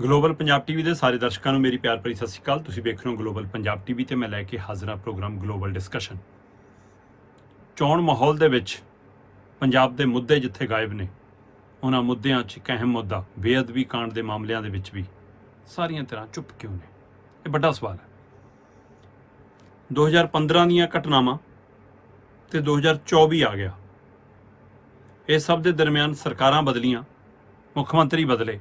Global Punjab TV ਦੇ ਸਾਰੇ ਦਰਸ਼ਕਾਂ ਨੂੰ ਮੇਰੀ ਪਿਆਰ ਭਰੀ ਸਤਿ ਸ਼੍ਰੀ ਅਕਾਲ। ਤੁਸੀਂ ਵੇਖ ਰਹੇ ਹੋ ਗਲੋਬਲ ਪੰਜਾਬ ਟੀਵੀ ਤੇ ਮੈਂ ਲੈ ਕੇ ਹਾਜ਼ਰਾਂ ਪ੍ਰੋਗਰਾਮ ਗਲੋਬਲ ਡਿਸਕਸ਼ਨ। ਚੋਣ ਮਾਹੌਲ ਦੇ ਵਿੱਚ ਪੰਜਾਬ ਦੇ ਮੁੱਦੇ ਜਿੱਥੇ ਗਾਇਬ ਨੇ, ਉਹਨਾਂ ਮੁੱਦਿਆਂ 'ਚ ਇੱਕ ਅਹਿਮ ਮੁੱਦਾ, ਬੇਅਦਬੀ ਕਾਂਡ ਦੇ ਮਾਮਲਿਆਂ ਦੇ ਵਿੱਚ ਵੀ ਸਾਰੀਆਂ ਤਰ੍ਹਾਂ ਚੁੱਪ ਕਿਉਂ ਨੇ? ਇਹ ਵੱਡਾ ਸਵਾਲ ਹੈ। 2015 ਦੀਆਂ ਘਟਨਾਵਾਂ ਤੇ 2024 ਆ ਗਿਆ। ਇਹ ਸਭ ਦੇ ਦਰਮਿਆਨ ਸਰਕਾਰਾਂ ਬਦਲੀਆਂ, ਮੁੱਖ ਮੰਤਰੀ ਬਦਲੇ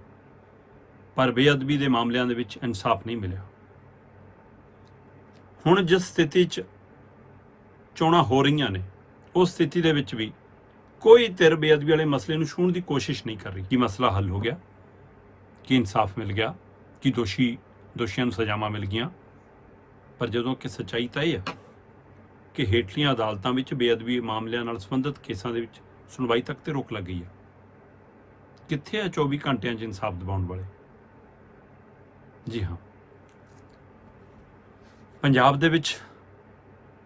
ਪਰ ਬੇਅਦਬੀ ਦੇ ਮਾਮਲਿਆਂ ਦੇ ਵਿੱਚ ਇਨਸਾਫ ਨਹੀਂ ਮਿਲਿਆ। ਹੁਣ ਜਿਸ ਸਥਿਤੀ 'ਚ ਚੋਣਾਂ ਹੋ ਰਹੀਆਂ ਨੇ, ਉਸ ਸਥਿਤੀ ਦੇ ਵਿੱਚ ਵੀ ਕੋਈ ਧਿਰ ਬੇਅਦਬੀ ਵਾਲੇ ਮਸਲੇ ਨੂੰ ਛੂਹਣ ਦੀ ਕੋਸ਼ਿਸ਼ ਨਹੀਂ ਕਰ ਰਹੀ। ਕਿ ਮਸਲਾ ਹੱਲ ਹੋ ਗਿਆ? ਕਿ ਇਨਸਾਫ ਮਿਲ ਗਿਆ? ਕਿ ਦੋਸ਼ੀ, ਦੋਸ਼ੀਆਂ ਨੂੰ ਸਜ਼ਾਵਾਂ ਮਿਲ ਗਈਆਂ? ਪਰ ਜਦੋਂ ਕਿ ਸੱਚਾਈ ਤਾਂ ਇਹ ਹੈ ਕਿ ਹੇਠਲੀਆਂ ਅਦਾਲਤਾਂ ਵਿੱਚ ਬੇਅਦਬੀ ਮਾਮਲਿਆਂ ਨਾਲ ਸੰਬੰਧਿਤ ਕੇਸਾਂ ਦੇ ਵਿੱਚ ਸੁਣਵਾਈ ਤੱਕ ਤੇ ਰੋਕ ਲੱਗ ਗਈ ਹੈ। ਕਿੱਥੇ ਆ 24 ਘੰਟਿਆਂ 'ਚ ਇਨਸਾਫ ਦਿਵਾਉਣ ਵਾਲੇ? ਜੀ ਹਾਂ। ਪੰਜਾਬ ਦੇ ਵਿੱਚ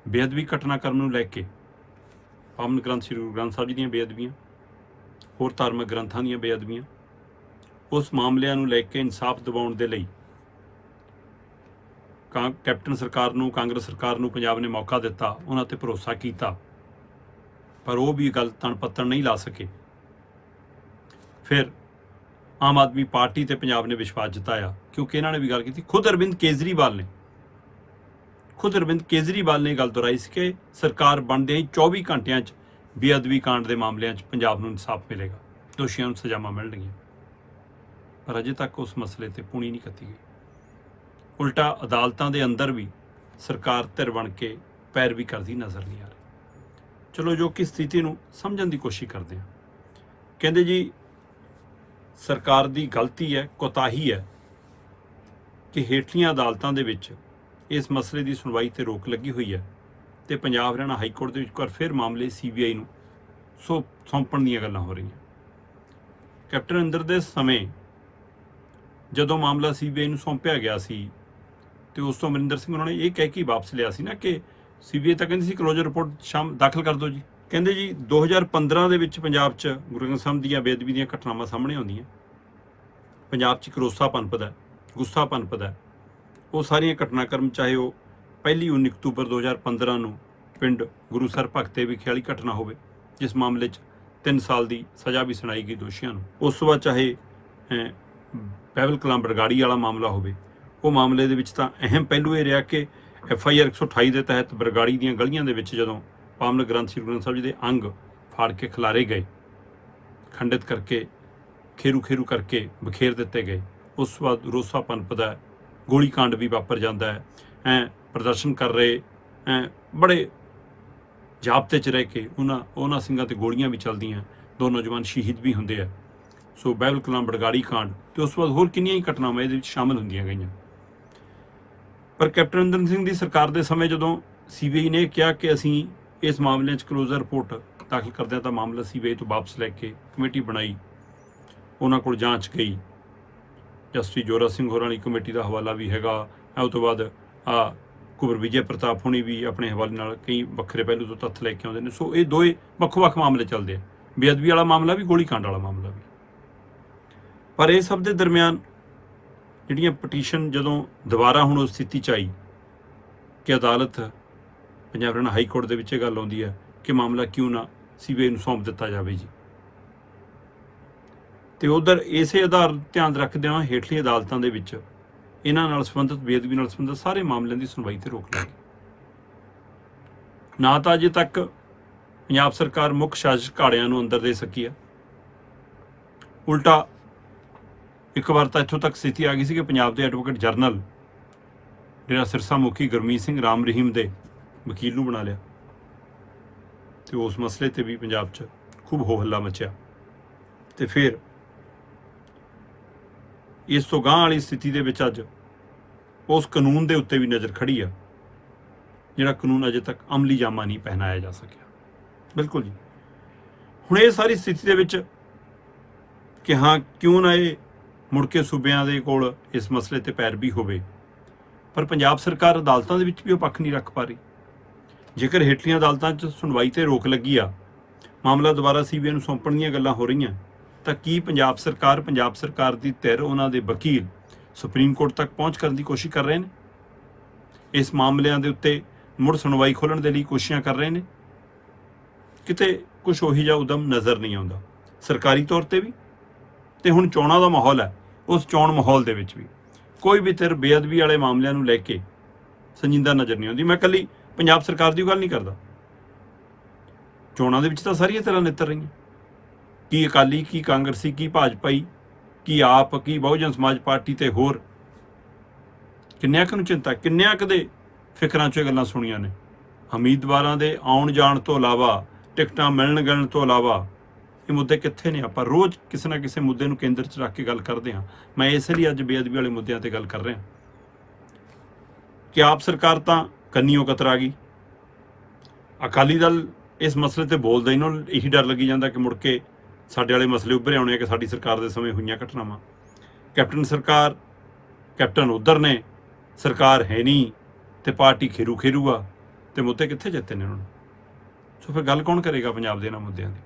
ਬੇਅਦਬੀ ਘਟਨਾ ਕਰਨ ਨੂੰ ਲੈ ਕੇ ਪਾਵਨ ਗ੍ਰੰਥ ਸ੍ਰੀ ਗੁਰੂ ਗ੍ਰੰਥ ਸਾਹਿਬ ਜੀ ਦੀਆਂ ਬੇਅਦਬੀਆਂ, ਹੋਰ ਧਾਰਮਿਕ ਗ੍ਰੰਥਾਂ ਦੀਆਂ ਬੇਅਦਬੀਆਂ, ਉਸ ਮਾਮਲਿਆਂ ਨੂੰ ਲੈ ਕੇ ਇਨਸਾਫ ਦਿਵਾਉਣ ਦੇ ਲਈ ਕਾਂ, ਕੈਪਟਨ ਸਰਕਾਰ ਨੂੰ, ਕਾਂਗਰਸ ਸਰਕਾਰ ਨੂੰ ਪੰਜਾਬ ਨੇ ਮੌਕਾ ਦਿੱਤਾ, ਉਹਨਾਂ ਤੇ ਭਰੋਸਾ ਕੀਤਾ। ਪਰ ਉਹ ਵੀ ਗੱਲ ਤਣ ਪੱਤਣ ਨਹੀਂ ਲਾ ਸਕੇ। ਫਿਰ ਆਮ ਆਦਮੀ ਪਾਰਟੀ ਤੇ ਪੰਜਾਬ ਨੇ ਵਿਸ਼ਵਾਸ ਜਤਾਇਆ, ਕਿਉਂਕਿ ਇਹਨਾਂ ਨੇ ਵੀ ਗੱਲ ਕੀਤੀ। ਖੁਦ ਅਰਵਿੰਦ ਕੇਜਰੀਵਾਲ ਨੇ। ਖੁਦ ਅਰਵਿੰਦ ਕੇਜਰੀਵਾਲ ਨੇ ਇਹ ਗੱਲ ਦੁਹਰਾਈ ਸੀ ਕਿ ਸਰਕਾਰ ਬਣਦੇ ਹੀ 24 ਘੰਟਿਆਂ 'ਚ ਬੇਅਦਬੀ ਕਾਂਡ ਦੇ ਮਾਮਲਿਆਂ 'ਚ ਪੰਜਾਬ ਨੂੰ ਇਨਸਾਫ ਮਿਲੇਗਾ। ਦੋਸ਼ੀਆਂ ਨੂੰ ਸਜ਼ਾਵਾਂ ਮਿਲਣਗੀਆਂ। ਪਰ ਅਜੇ ਤੱਕ ਉਸ ਮਸਲੇ ਤੇ ਪੂਣੀ ਨਹੀਂ ਕੱਤੀ ਗਈ। ਉਲਟਾ ਅਦਾਲਤਾਂ ਦੇ ਅੰਦਰ ਵੀ ਸਰਕਾਰ ਧਿਰ ਬਣ ਕੇ ਪੈਰਵੀ ਕਰਦੀ ਨਜ਼ਰ ਨਹੀਂ ਆ ਰਹੀ। ਚਲੋ ਜੋ ਕਿ ਸਥਿਤੀ ਨੂੰ ਸਮਝਣ ਦੀ ਕੋਸ਼ਿਸ਼ ਕਰਦੇ ਹਾਂ। ਕਹਿੰਦੇ ਜੀ ਸਰਕਾਰ ਦੀ ਗਲਤੀ ਹੈ, ਕੋਤਾਹੀ ਹੈ ਕਿ ਹੇਠਲੀਆਂ ਅਦਾਲਤਾਂ ਦੇ ਵਿੱਚ ਇਸ ਮਸਲੇ ਦੀ ਸੁਣਵਾਈ ਤੇ ਰੋਕ ਲੱਗੀ ਹੋਈ ਹੈ ਤੇ ਪੰਜਾਬ ਹਰਿਆਣਾ ਹਾਈ ਕੋਰਟ ਦੇ ਵਿੱਚ ਇੱਕ ਵਾਰ ਫਿਰ ਮਾਮਲੇ ਸੀਬੀਆਈ ਨੂੰ ਸੌ, ਸੌਂਪਣ ਦੀਆਂ ਗੱਲਾਂ ਹੋ ਰਹੀਆਂ। ਕੈਪਟਨ ਅੰਦਰ ਦੇ ਸਮੇਂ ਜਦੋਂ ਮਾਮਲਾ ਸੀਬੀਆਈ ਨੂੰ ਸੌਂਪਿਆ ਗਿਆ ਸੀ ਤੇ ਉਸ ਤੋਂ ਅਮਰਿੰਦਰ ਸਿੰਘ ਉਹਨਾਂ ਨੇ ਇਹ ਕਹਿ ਕੇ ਵਾਪਸ ਲਿਆ ਸੀ ਨਾ ਕਿ ਸੀਬੀਆਈ ਤਾਂ ਕਹਿੰਦੀ ਸੀ ਕਲੋਜ਼ਰ ਰਿਪੋਰਟ ਸ਼ਾਮ, ਦਾਖਲ ਕਰ ਦਿਓ ਜੀ। ਕਹਿੰਦੇ ਜੀ 2015 ਦੇ ਵਿੱਚ ਪੰਜਾਬ 'ਚ ਗੁਰੂ ਗ੍ਰੰਥ ਸਾਹਿਬ ਦੀਆਂ ਬੇਅਦਬੀ ਦੀਆਂ ਘਟਨਾਵਾਂ ਸਾਹਮਣੇ ਆਉਂਦੀਆਂ। ਪੰਜਾਬ 'ਚ ਕਰੋਸਾ ਪਨਪਦਾ ਗੁੱਸਾ ਪਨਪਦਾ ਉਹ ਸਾਰੀਆਂ ਘਟਨਾਕ੍ਰਮ ਚਾਹੇ ਉਹ ਪਹਿਲੀ 19 ਅਕਤੂਬਰ 2015 ਨੂੰ ਪਿੰਡ ਗੁਰੂਸਰ ਭਗਤੇ ਵਿਖੇ ਵਾਲੀ ਘਟਨਾ ਹੋਵੇ ਜਿਸ ਮਾਮਲੇ 'ਚ 3 ਸਾਲ ਦੀ ਸਜ਼ਾ ਵੀ ਸੁਣਾਈ ਗਈ ਦੋਸ਼ੀਆਂ ਨੂੰ। ਉਸ ਤੋਂ ਬਾਅਦ ਚਾਹੇ ਅਹ, ਕਲਾਂ ਬਰਗਾੜੀ ਵਾਲਾ ਮਾਮਲਾ ਹੋਵੇ ਉਹ ਮਾਮਲੇ ਦੇ ਵਿੱਚ ਤਾਂ ਅਹਿਮ ਪਹਿਲੂ ਇਹ ਰਿਹਾ ਕਿ ਐਫ ਆਈ ਆਰ 128 ਦੇ ਤਹਿਤ ਬਰਗਾੜੀ ਦੀਆਂ ਗਲੀਆਂ ਦੇ ਵਿੱਚ ਜਦੋਂ ਪਾਵਨ ਗ੍ਰੰਥ ਸ੍ਰੀ ਗੁਰੂ ਗ੍ਰੰਥ ਸਾਹਿਬ ਜੀ ਦੇ ਅੰਗ ਫਾੜ ਕੇ ਖਿਲਾਰੇ ਗਏ। ਖੰਡਿਤ ਕਰਕੇ, ਖੇਰੂ ਖੇਰੂ ਕਰਕੇ ਬਖੇਰ ਦਿੱਤੇ ਗਏ। ਉਸ ਤੋਂ ਬਾਅਦ ਰੋਸਾ ਪਨਪਦਾ ਗੋਲੀ ਕਾਂਡ ਵੀ ਵਾਪਰ ਜਾਂਦਾ ਹੈ। ਐ ਪ੍ਰਦਰਸ਼ਨ ਕਰ ਰਹੇ, ਐ ਬੜੇ ਜਾਬਤੇ 'ਚ ਰਹਿ ਕੇ ਉਹਨਾਂ ਉਹਨਾਂ ਸਿੰਘਾਂ ਤੇ ਗੋਲੀਆਂ ਵੀ ਚੱਲਦੀਆਂ। ਦੋ ਨੌਜਵਾਨ ਸ਼ਹੀਦ ਵੀ ਹੁੰਦੇ ਆ। ਸੋ ਬਾਈਬਲ ਕਲਾਮ ਬੜਗਾੜੀ ਕਾਂਡ ਤੇ ਉਸ ਤੋਂ ਬਾਅਦ ਹੋਰ ਕਿੰਨੀਆਂ ਹੀ ਘਟਨਾਵਾਂ ਇਹਦੇ ਵਿੱਚ ਸ਼ਾਮਲ ਹੁੰਦੀਆਂ ਗਈਆਂ। ਪਰ ਕੈਪਟਨ ਅਮਰਿੰਦਰ ਸਿੰਘ ਦੀ ਸਰਕਾਰ ਦੇ ਸਮੇਂ ਜਦੋਂ ਸੀਬੀਆਈ ਨੇ ਕਿਹਾ ਕਿ ਅਸੀਂ ਇਸ ਮਾਮਲੇ 'ਚ ਕਲੋਜ਼ਰ ਰਿਪੋਰਟ ਦਾਖਲ ਕਰਦਿਆਂ ਤਾਂ ਮਾਮਲਾ ਸੀਬੀਆਈ ਤੋਂ ਵਾਪਸ ਲੈ ਕੇ ਕਮੇਟੀ ਬਣਾਈ। ਉਹਨਾਂ ਕੋਲ ਜਾਂਚ ਗਈ। ਜਸਟਿਸ ਜੋਰਾ ਸਿੰਘ ਹੋਰਾਂ ਵਾਲੀ ਕਮੇਟੀ ਦਾ ਹਵਾਲਾ ਵੀ ਹੈਗਾ। ਇਹ ਉਹ ਤੋਂ ਬਾਅਦ ਆ ਕੁਬਰ ਵਿਜੇ ਪ੍ਰਤਾਪ ਹੋਣੀ ਵੀ ਆਪਣੇ ਹਵਾਲੇ ਨਾਲ ਕਈ ਵੱਖਰੇ ਪਹਿਲੂ ਤੋਂ ਤੱਥ ਲੈ ਕੇ ਆਉਂਦੇ ਨੇ। ਸੋ ਇਹ ਦੋਏ ਵੱਖ-ਵੱਖ ਮਾਮਲੇ ਚੱਲਦੇ ਆ। ਬੇਅਦਬੀ ਵਾਲਾ ਮਾਮਲਾ ਵੀ, ਗੋਲੀ ਕਾਂਡ ਵਾਲਾ ਮਾਮਲਾ ਵੀ। ਪਰ ਇਹ ਸਭ ਦੇ ਦਰਮਿਆਨ ਜਿਹੜੀਆਂ ਪਟੀਸ਼ਨ ਜਦੋਂ ਦੁਬਾਰਾ ਹੁਣ ਉਸ ਸਥਿਤੀ ਚ ਆਈ ਕਿ ਅਦਾਲਤ ਪੰਜਾਬ ਹਰਿਆਣਾ ਹਾਈ ਕੋਰਟ ਦੇ ਵਿੱਚ ਇਹ ਗੱਲ ਆਉਂਦੀ ਹੈ ਕਿ ਮਾਮਲਾ ਕਿਉਂ ਨਾ ਸੀਬੀਆਈ ਨੂੰ ਸੌਂਪ ਦਿੱਤਾ ਜਾਵੇ ਜੀ। ਤੇ ਉਧਰ ਇਸੇ ਆਧਾਰ ਧਿਆਨ ਰੱਖਦਿਆਂ ਹੋਏ ਹੇਠਲੀ ਅਦਾਲਤਾਂ ਦੇ ਵਿੱਚ ਇਹਨਾਂ ਨਾਲ ਸੰਬੰਧਿਤ, ਬੇਅਦਬੀ ਨਾਲ ਸੰਬੰਧਿਤ ਸਾਰੇ ਮਾਮਲਿਆਂ ਦੀ ਸੁਣਵਾਈ ਤੇ ਰੋਕ ਲੱਗੀ। ਨਾ ਤਾਂ ਅਜੇ ਤੱਕ ਪੰਜਾਬ ਸਰਕਾਰ ਮੁੱਖ ਸ਼ਾਸਕ ਘਾੜਿਆਂ ਨੂੰ ਅੰਦਰ ਦੇ ਸਕੀ ਹੈ। ਉਲਟਾ ਇੱਕ ਵਾਰ ਤਾਂ ਇੱਥੋਂ ਤੱਕ ਸਥਿਤੀ ਆ ਗਈ ਸੀ ਕਿ ਪੰਜਾਬ ਦੇ ਐਡਵੋਕੇਟ ਜਨਰਲ ਜਿਹੜਾ ਸਿਰਸਾ ਮੁਖੀ ਗੁਰਮੀਤ ਸਿੰਘ ਰਾਮ ਰਹੀਮ ਦੇ ਵਕੀਲ ਨੂੰ ਬਣਾ ਲਿਆ। ਤੇ ਉਸ ਮਸਲੇ ਤੇ ਵੀ ਪੰਜਾਬ 'ਚ ਖੂਬ ਹੋ ਹੱਲਾ ਮਚਿਆ। ਤੇ ਫਿਰ ਇਸ ਤੋਂ ਗਾਂਹ ਵਾਲੀ ਸਥਿਤੀ ਦੇ ਵਿੱਚ ਅੱਜ ਉਸ ਕਾਨੂੰਨ ਦੇ ਉੱਤੇ ਵੀ ਨਜ਼ਰ ਖੜੀ ਆ, ਜਿਹੜਾ ਕਾਨੂੰਨ ਅਜੇ ਤੱਕ ਅਮਲੀ ਜਾਮਾ ਨਹੀਂ ਪਹਿਨਾਇਆ ਜਾ ਸਕਿਆ। ਬਿਲਕੁਲ ਜੀ। ਹੁਣ ਇਹ ਸਾਰੀ ਸਥਿਤੀ ਦੇ ਵਿੱਚ ਕਿ ਹਾਂ, ਕਿਉਂ ਨਾ ਇਹ ਮੁੜ ਕੇ ਸੂਬਿਆਂ ਦੇ ਕੋਲ ਇਸ ਮਸਲੇ ਤੇ ਪੈਰਵੀ ਹੋਵੇ, ਪਰ ਪੰਜਾਬ ਸਰਕਾਰ ਅਦਾਲਤਾਂ ਦੇ ਵਿੱਚ ਵੀ ਉਹ ਪੱਖ ਨਹੀਂ ਰੱਖ ਪਾ ਰਹੀ। ਜੇਕਰ ਹੇਠਲੀਆਂ ਅਦਾਲਤਾਂ 'ਚ ਸੁਣਵਾਈ ਤੇ ਰੋਕ ਲੱਗੀ ਆ, ਮਾਮਲਾ ਦੁਬਾਰਾ ਸੀਬੀਆਈ ਨੂੰ ਸੌਂਪਣ ਦੀਆਂ ਗੱਲਾਂ ਹੋ ਰਹੀਆਂ, ਤਾਂ ਕੀ ਪੰਜਾਬ ਸਰਕਾਰ ਪੰਜਾਬ ਸਰਕਾਰ ਦੀ ਧਿਰ ਉਹਨਾਂ ਦੇ ਵਕੀਲ ਸੁਪਰੀਮ ਕੋਰਟ ਤੱਕ ਪਹੁੰਚ ਕਰਨ ਦੀ ਕੋਸ਼ਿਸ਼ ਕਰ ਰਹੇ ਨੇ? ਇਸ ਮਾਮਲਿਆਂ ਦੇ ਉੱਤੇ ਮੁੜ ਸੁਣਵਾਈ ਖੋਲਣ ਦੇ ਲਈ ਕੋਸ਼ਿਸ਼ਾਂ ਕਰ ਰਹੇ ਨੇ? ਕਿਤੇ ਕੁਝ ਉਹੀ ਜਿਹਾ ਉਦਮ ਨਜ਼ਰ ਨਹੀਂ ਆਉਂਦਾ, ਸਰਕਾਰੀ ਤੌਰ ਤੇ ਵੀ? ਤੇ ਹੁਣ ਚੋਣਾਂ ਦਾ ਮਾਹੌਲ ਹੈ, ਉਸ ਚੋਣ ਮਾਹੌਲ ਦੇ ਵਿੱਚ ਵੀ। ਕੋਈ ਵੀ ਧਿਰ ਬੇਅਦਬੀ ਵਾਲੇ ਮਾਮਲਿਆਂ ਨੂੰ ਲੈ ਕੇ ਸੰਜੀਦਾ ਨਜ਼ਰ ਨਹੀਂ ਆਉਂਦੀ। ਮੈਂ ਕੱਲੀ ਪੰਜਾਬ ਸਰਕਾਰ ਦੀ ਗੱਲ ਨਹੀਂ ਕਰਦਾ। ਚੋਣਾਂ ਦੇ ਵਿੱਚ ਤਾਂ ਸਾਰੀਆਂ ਤਰ੍ਹਾਂ ਨਿੱਤਰ ਰਹੀਆਂ। ਕੀ ਅਕਾਲੀ, ਕੀ ਕਾਂਗਰਸੀ, ਕੀ ਭਾਜਪਾਈ ਕੀ ਆਪ, ਕੀ ਬਹੁਜਨ ਸਮਾਜ ਪਾਰਟੀ ਤੇ ਹੋਰ। ਕਿੰਨਿਆਂ ਕੁ ਨੂੰ ਚਿੰਤਾ, ਕਿੰਨਿਆਂ ਕੁ ਦੇ ਫਿਕਰਾਂ 'ਚ ਇਹ ਗੱਲਾਂ ਸੁਣੀਆਂ ਨੇ। ਉਮੀਦਵਾਰਾਂ ਦੇ ਆਉਣ ਜਾਣ ਤੋਂ ਇਲਾਵਾ, ਟਿਕਟਾਂ ਮਿਲਣ ਗਿਲਣ ਤੋਂ ਇਲਾਵਾ, ਇਹ ਮੁੱਦੇ ਕਿੱਥੇ ਨੇ? ਆਪਾਂ ਰੋਜ਼ ਕਿਸੇ ਨਾ ਕਿਸੇ ਮੁੱਦੇ ਨੂੰ ਕੇਂਦਰ 'ਚ ਰੱਖ ਕੇ ਗੱਲ ਕਰਦੇ ਹਾਂ। ਮੈਂ ਇਸ ਲਈ ਅੱਜ ਬੇਅਦਬੀ ਵਾਲੇ ਮੁੱਦਿਆਂ ਤੇ ਗੱਲ ਕਰ ਰਿਹਾ। ਕਿ ਆਪ ਸਰਕਾਰ ਤਾਂ ਕੰਨੀਓ ਕਤਰਾ ਗਈ। ਅਕਾਲੀ ਦਲ ਇਸ ਮਸਲੇ ਤੇ ਬੋਲਦਾ ਹੀ ਨੂੰ ਇਹੀ ਡਰ ਲੱਗੀ ਜਾਂਦਾ ਕਿ ਮੁੜ ਕੇ ਸਾਡੇ ਵਾਲੇ ਮਸਲੇ ਉੱਭਰੇ ਆਉਣੇ ਆ ਕਿ ਸਾਡੀ ਸਰਕਾਰ ਦੇ ਸਮੇਂ ਹੋਈਆਂ ਘਟਨਾਵਾਂ। ਕੈਪਟਨ ਸਰਕਾਰ, ਕੈਪਟਨ ਉਧਰ ਨੇ, ਸਰਕਾਰ ਹੈ ਨਹੀਂ ਤੇ ਪਾਰਟੀ ਖੇਰੂ ਖੇਰੂ ਆ ਤੇ ਮੁੱਦੇ ਕਿੱਥੇ ਜਿੱਤੇ ਨੇ ਉਹਨਾਂ ਨੂੰ ਸੋ ਫਿਰ ਗੱਲ ਕੌਣ ਕਰੇਗਾ ਪੰਜਾਬ ਦੇ ਇਹਨਾਂ ਮੁੱਦਿਆਂ ਦੀ?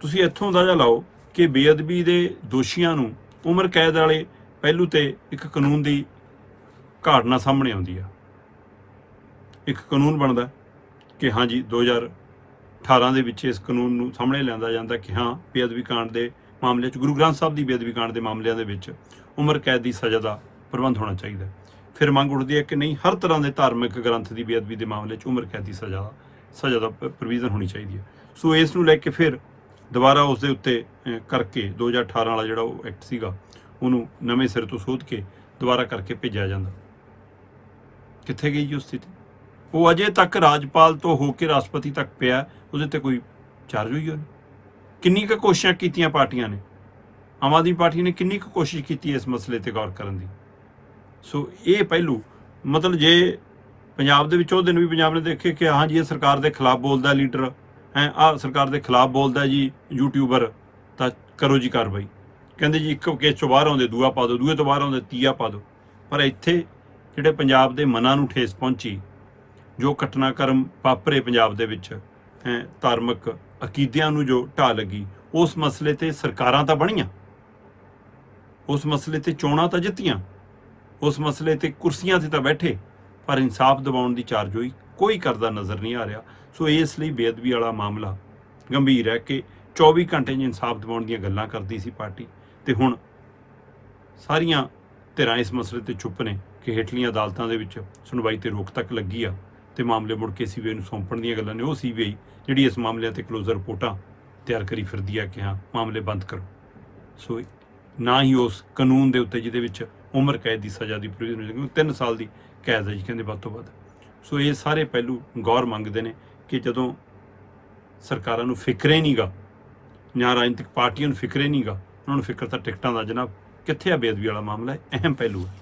ਤੁਸੀਂ ਇੱਥੋਂ ਅੰਦਾਜ਼ਾ ਲਾਓ ਕਿ ਬੇਅਦਬੀ ਦੇ ਦੋਸ਼ੀਆਂ ਨੂੰ ਉਮਰ ਕੈਦ ਵਾਲੇ ਪਹਿਲੂ ਤੇ ਇੱਕ ਕਾਨੂੰਨ ਦੀ ਘਾੜਨਾ ਸਾਹਮਣੇ ਆਉਂਦੀ ਆ। ਇੱਕ ਕਾਨੂੰਨ ਬਣਦਾ ਕਿ ਹਾਂਜੀ 2018 ਦੇ ਵਿੱਚ ਇਸ ਕਾਨੂੰਨ ਨੂੰ ਸਾਹਮਣੇ ਲਿਆਂਦਾ ਜਾਂਦਾ ਕਿ ਹਾਂ ਬੇਅਦਬੀ ਕਾਂਡ ਦੇ ਮਾਮਲੇ 'ਚ ਗੁਰੂ ਗ੍ਰੰਥ ਸਾਹਿਬ ਦੀ ਬੇਅਦਬੀ ਕਾਂਡ ਦੇ ਮਾਮਲਿਆਂ ਦੇ ਵਿੱਚ ਉਮਰ ਕੈਦ ਦੀ ਸਜ਼ਾ ਦਾ ਪ੍ਰਬੰਧ ਹੋਣਾ ਚਾਹੀਦਾ। ਫਿਰ ਮੰਗ ਉੱਠਦੀ ਹੈ ਕਿ ਨਹੀਂ ਹਰ ਤਰ੍ਹਾਂ ਦੇ ਧਾਰਮਿਕ ਗ੍ਰੰਥ ਦੀ ਬੇਅਦਬੀ ਦੇ ਮਾਮਲੇ 'ਚ ਉਮਰ ਕੈਦ ਦੀ ਸਜ਼ਾ ਸਜ਼ਾ ਦਾ ਪ੍ਰੋਵੀਜ਼ਨ ਹੋਣੀ ਚਾਹੀਦੀ ਹੈ। ਸੋ ਇਸ ਨੂੰ ਲੈ ਕੇ ਫਿਰ ਦੁਬਾਰਾ ਉਸ ਦੇ ਉੱਤੇ ਅਹ, ਕਰਕੇ 2018 ਵਾਲਾ ਜਿਹੜਾ ਉਹ ਐਕਟ ਸੀਗਾ ਉਹਨੂੰ ਨਵੇਂ ਸਿਰ ਤੋਂ ਸੋਧ ਕੇ ਦੁਬਾਰਾ ਕਰਕੇ ਭੇਜਿਆ ਜਾਂਦਾ। ਕਿੱਥੇ ਗਈ ਜੀ ਉਹ ਸਥਿਤੀ? ਉਹ ਅਜੇ ਤੱਕ ਰਾਜਪਾਲ ਤੋਂ ਹੋ ਕੇ ਰਾਸ਼ਟਰਪਤੀ ਤੱਕ ਪਿਆ ਉਹਦੇ ਤੇ ਕੋਈ ਚਾਰਜ ਹੋਈ ਹੋਣੀ ਕਿੰਨੀ ਕੁ ਕੋਸ਼ਿਸ਼ਾਂ ਕੀਤੀਆਂ ਪਾਰਟੀਆਂ ਨੇ? ਆਮ ਆਦਮੀ ਪਾਰਟੀ ਨੇ ਕਿੰਨੀ ਕੁ ਕੋਸ਼ਿਸ਼ ਕੀਤੀ ਇਸ ਮਸਲੇ ਤੇ ਗੌਰ ਕਰਨ ਦੀ? ਸੋ ਇਹ ਪਹਿਲੂ, ਮਤਲਬ ਜੇ ਪੰਜਾਬ ਦੇ ਵਿੱਚ ਉਹ ਦਿਨ ਵੀ ਪੰਜਾਬ ਨੇ ਦੇਖੇ ਕਿ ਹਾਂ ਜੀ, ਇਹ ਸਰਕਾਰ ਦੇ ਖਿਲਾਫ ਬੋਲਦਾ ਲੀਡਰ, ਹੈ ਆ ਸਰਕਾਰ ਦੇ ਖਿਲਾਫ ਬੋਲਦਾ ਜੀ, ਯੂਟਿਊਬਰ, ਤਾਂ ਕਰੋ ਜੀ ਕਾਰਵਾਈ। ਕਹਿੰਦੇ ਜੀ, ਇੱਕ ਕੇਸ ਤੋਂ ਬਾਹਰ ਆਉਂਦੇ, ਦੂਆ ਪਾ ਦਿਓ, ਦੂਏ ਤੋਂ ਬਾਹਰ ਆਉਂਦੇ, ਤੀਆ ਪਾ ਦਿਓ। ਪਰ ਇੱਥੇ ਜਿਹੜੇ ਪੰਜਾਬ ਦੇ ਮਨਾਂ ਨੂੰ ਠੇਸ ਪਹੁੰਚੀ ਜੋ ਘਟਨਾਕ੍ਰਮ ਵਾਪਰੇ ਪੰਜਾਬ ਦੇ ਵਿੱਚ, ਹੈ, ਧਾਰਮਿਕ ਅਕੀਦਿਆਂ ਨੂੰ ਜੋ ਢਾਹ ਲੱਗੀ, ਉਸ ਮਸਲੇ ਤੇ ਸਰਕਾਰਾਂ ਤਾਂ ਬਣੀਆਂ। ਉਸ ਮਸਲੇ ਤੇ ਚੋਣਾਂ ਤਾਂ ਜਿੱਤੀਆਂ। ਉਸ ਮਸਲੇ ਤੇ ਕੁਰਸੀਆਂ ਤੇ ਤਾਂ ਬੈਠੇ, ਪਰ ਇਨਸਾਫ ਦਿਵਾਉਣ ਦੀ ਚਾਰਜ ਹੋਈ, ਕੋਈ ਕਰਦਾ ਨਜ਼ਰ ਨਹੀਂ ਆ ਰਿਹਾ। ਸੋ ਇਸ ਲਈ ਬੇਅਦਬੀ ਵਾਲਾ ਮਾਮਲਾ ਗੰਭੀਰ ਹੈ ਕਿ 24 ਘੰਟੇ 'ਚ ਇਨਸਾਫ ਦਿਵਾਉਣ ਦੀਆਂ ਗੱਲਾਂ ਕਰਦੀ ਸੀ ਪਾਰਟੀ, ਤੇ ਹੁਣ ਸਾਰੀਆਂ ਧਿਰਾਂ ਇਸ ਮਸਲੇ ਤੇ ਚੁੱਪ ਨੇ ਕਿ ਹੇਠਲੀਆਂ ਅਦਾਲਤਾਂ ਦੇ ਵਿੱਚ ਸੁਣਵਾਈ ਤੇ ਰੋਕ ਤੱਕ ਲੱਗੀ ਆ। ਤੇ ਮਾਮਲੇ ਮੁੜ ਕੇ ਸੀਬੀਆਈ ਨੂੰ ਸੌਂਪਣ ਦੀਆਂ ਗੱਲਾਂ ਨੇ। ਉਹ ਸੀਬੀਆਈ ਜਿਹੜੀ ਇਸ ਮਾਮਲਿਆਂ ਤੇ ਕਲੋਜ਼ਰ ਰਿਪੋਰਟਾਂ ਤਿਆਰ ਕਰੀ ਫਿਰਦੀ ਆ ਕਿ ਹਾਂ, ਮਾਮਲੇ ਬੰਦ ਕਰੋ। ਸੋ ਨਾ ਹੀ ਉਸ ਕਾਨੂੰਨ ਦੇ ਉੱਤੇ ਜਿਹਦੇ ਵਿੱਚ ਉਮਰ ਕੈਦ ਦੀ ਸਜ਼ਾ ਦੀ ਪ੍ਰੋਵੀਜ਼ਨ ਹੈ ਕਿਉਂਕਿ 3 ਸਾਲ ਦੀ ਕੈਦ ਹੈ ਜੀ ਕਹਿੰਦੇ ਵੱਧ ਤੋਂ ਵੱਧ। ਸੋ ਇਹ ਸਾਰੇ ਪਹਿਲੂ ਗੌਰ ਮੰਗਦੇ ਨੇ ਕਿ ਜਦੋਂ ਸਰਕਾਰਾਂ ਨੂੰ ਫਿਕਰੇ ਨਹੀਂਗਾ, ਜਾਂ ਰਾਜਨੀਤਿਕ ਪਾਰਟੀਆਂ ਨੂੰ ਫਿਕਰੇ ਨਹੀਂਗਾ, ਉਹਨਾਂ ਨੂੰ ਫਿਕਰ ਤਾਂ ਟਿਕਟਾਂ ਦਾ ਜਨਾਬ, ਕਿੱਥੇ ਆ ਬੇਅਦਬੀ ਵਾਲਾ ਮਾਮਲਾ? ਹੈ ਅਹਿਮ ਪਹਿਲੂ ਹੈ।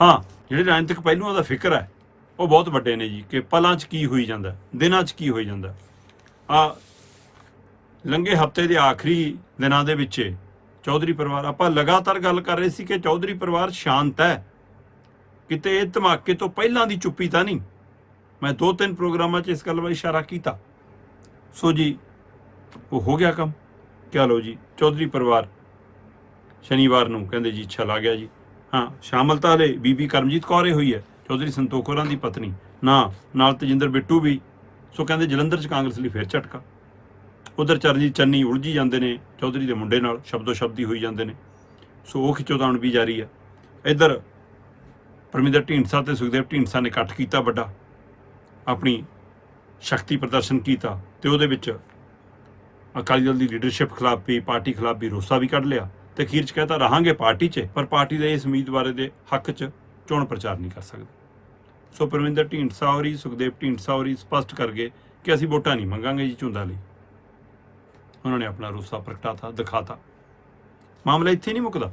ਹਾਂ, ਜਿਹੜੇ ਰਾਜਨੀਤਿਕ ਪਹਿਲੂਆਂ ਦਾ ਫਿਕਰ ਹੈ ਉਹ ਬਹੁਤ ਵੱਡੇ ਨੇ ਜੀ, ਕਿ ਪਲਾਂ 'ਚ ਕੀ ਹੋਈ ਜਾਂਦਾ, ਦਿਨਾਂ 'ਚ ਕੀ ਹੋਈ ਜਾਂਦਾ। ਆ ਲੰਗੇ ਹਫ਼ਤੇ ਦੇ ਆਖਰੀ ਦਿਨਾਂ ਦੇ ਵਿੱਚ ਚੌਧਰੀ ਪਰਿਵਾਰ, ਆਪਾਂ ਲਗਾਤਾਰ ਗੱਲ ਕਰ ਰਹੇ ਸੀ ਕਿ ਚੌਧਰੀ ਪਰਿਵਾਰ ਸ਼ਾਂਤ ਹੈ। ਕਿਤੇ ਇਹ ਧਮਾਕੇ ਤੋਂ ਪਹਿਲਾਂ ਦੀ ਚੁੱਪੀ ਤਾਂ ਨਹੀਂ। ਮੈਂ ਦੋ ਤਿੰਨ ਪ੍ਰੋਗਰਾਮਾਂ 'ਚ ਇਸ ਗੱਲ ਵੱਲ ਇਸ਼ਾਰਾ ਕੀਤਾ। ਸੋ ਜੀ, ਉਹ ਹੋ ਗਿਆ ਕੰਮ। ਕਿਆ ਲੋ ਜੀ, ਚੌਧਰੀ ਪਰਿਵਾਰ ਸ਼ਨੀਵਾਰ ਨੂੰ ਕਹਿੰਦੇ ਜੀ ਅੱਛਾ ਲਾ ਗਿਆ ਜੀ। ਹਾਂ ਸ਼ਾਮਲ ਤਾਂ ਹਲੇ ਬੀਬੀ ਕਰਮਜੀਤ ਕੌਰ ਹੀ ਹੋਈ ਹੈ। ਚੌਧਰੀ ਸੰਤੋਖ ਹੋਰਾਂ ਦੀ ਪਤਨੀ। ਨਾ, ਨਾਲ ਤਜਿੰਦਰ ਬਿੱਟੂ ਵੀ। ਸੋ ਕਹਿੰਦੇ ਜਲੰਧਰ 'ਚ ਕਾਂਗਰਸ ਲਈ ਫੇਰ ਝਟਕਾ। ਉਧਰ ਚਰਨਜੀਤ ਚੰਨੀ ਉਲਝੀ ਜਾਂਦੇ ਨੇ, ਚੌਧਰੀ ਦੇ ਮੁੰਡੇ ਨਾਲ ਸ਼ਬਦੋ ਸ਼ਬਦੀ ਹੋਈ ਜਾਂਦੇ ਨੇ। ਸੋ ਉਹ ਖਿਚੋਤਾਣ ਵੀ ਜਾਰੀ ਆ। ਇੱਧਰ ਪਰਮਿੰਦਰ ਢੀਂਡਸਾ ਤੇ ਸੁਖਦੇਵ ਢੀਂਡਸਾ ਨੇ ਇਕੱਠ ਕੀਤਾ ਵੱਡਾ। ਆਪਣੀ ਸ਼ਕਤੀ ਪ੍ਰਦਰਸ਼ਨ ਕੀਤਾ ਤੇ ਉਹਦੇ ਵਿੱਚ ਅਕਾਲੀ ਦਲ ਦੀ ਲੀਡਰਸ਼ਿਪ ਖਿਲਾਫ ਵੀ, ਪਾਰਟੀ ਖਿਲਾਫ ਵੀ ਰੋਸਾ ਵੀ ਕੱਢ ਲਿਆ। ਤੇ ਅਖੀਰ 'ਚ ਕਹਤਾ ਰਹਾਂਗੇ ਪਾਰਟੀ 'ਚ, ਪਰ ਪਾਰਟੀ ਦੇ ਇਸ ਉਮੀਦਵਾਰ ਦੇ ਹੱਕ 'ਚ ਚੋਣ ਪ੍ਰਚਾਰ ਨਹੀਂ ਕਰ ਸਕਦੇ। ਸੋ ਪਰਵਿੰਦਰ ਢੀਂਡਸਾ ਹੋਰੀ, ਸੁਖਦੇਵ ਢੀਂਡਸਾ ਹੋਰੀ ਸਪਸ਼ਟ ਕਰ ਗਏ ਕਿ ਅਸੀਂ ਵੋਟਾਂ ਨਹੀਂ ਮੰਗਾਂਗੇ ਜੀ ਝੁੰਦਾ ਲਈ। ਉਹਨਾਂ ਨੇ ਆਪਣਾ ਰੋਸਾ ਪ੍ਰਗਟਾਤਾ, ਦਿਖਾਤਾ। ਮਾਮਲਾ ਇੱਥੇ ਨਹੀਂ ਮੁੱਕਦਾ।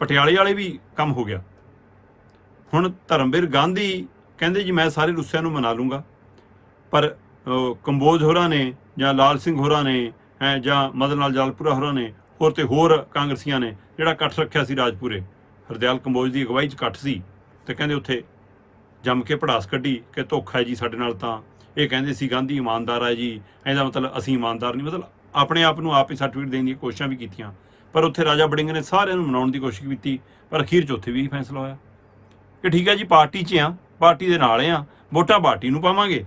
ਪਟਿਆਲੇ ਵਾਲੇ ਵੀ ਕੰਮ ਹੋ ਗਿਆ। ਹੁਣ ਧਰਮਵੀਰ ਗਾਂਧੀ ਕਹਿੰਦੇ ਜੀ, ਮੈਂ ਸਾਰੇ ਰੁੱਸਿਆਂ ਨੂੰ ਮਨਾ ਲੂੰਗਾ। ਪਰ ਕੰਬੋਜ ਹੋਰਾਂ ਨੇ ਜਾਂ ਲਾਲ ਸਿੰਘ ਹੋਰਾਂ ਨੇ ਜਾਂ ਮਦਨ ਲਾਲ ਜਾਲਪੁਰਾ ਹੋਰਾਂ ਨੇ, ਹੋਰ ਤੇ ਹੋਰ ਕਾਂਗਰਸੀਆਂ ਨੇ, ਜਿਹੜਾ ਇਕੱਠ ਰੱਖਿਆ ਸੀ ਰਾਜਪੁਰੇ, ਹਰਦਿਆਲ ਕੰਬੋਜ ਦੀ ਅਗਵਾਈ 'ਚ ਇਕੱਠ ਸੀ, ਤੇ ਕਹਿੰਦੇ ਉੱਥੇ ਜੰਮ ਕੇ ਪੜਾਸ ਕੱਢੀ ਕਿ ਧੋਖਾ ਜੀ ਸਾਡੇ ਨਾਲ ਤਾਂ। ਇਹ ਕਹਿੰਦੇ ਸੀ, ਗਾਂਧੀ ਇਮਾਨਦਾਰ ਹੈ ਜੀ। ਇਹਦਾ ਮਤਲਬ ਅਸੀਂ ਇਮਾਨਦਾਰ ਨਹੀਂ, ਮਤਲਬ ਆਪਣੇ ਆਪ ਨੂੰ ਆਪ ਹੀ ਸਰਟੀਫਿਕੇਟ ਦੇਣ ਦੀਆਂ ਕੋਸ਼ਿਸ਼ਾਂ ਵੀ ਕੀਤੀਆਂ। ਪਰ ਉੱਥੇ ਰਾਜਾ ਬੜਿੰਗ ਨੇ ਸਾਰਿਆਂ ਨੂੰ ਮਨਾਉਣ ਦੀ ਕੋਸ਼ਿਸ਼ ਕੀਤੀ, ਪਰ ਅਖੀਰ 'ਚ ਉੱਥੇ ਵੀ ਇਹੀ ਫੈਸਲਾ ਹੋਇਆ। ਕਿ ਠੀਕ ਹੈ ਜੀ, ਪਾਰਟੀ 'ਚ ਆ ਪਾਰਟੀ ਦੇ ਨਾਲ ਆ ਵੋਟਾਂ ਪਾਰਟੀ ਨੂੰ ਪਾਵਾਂਗੇ,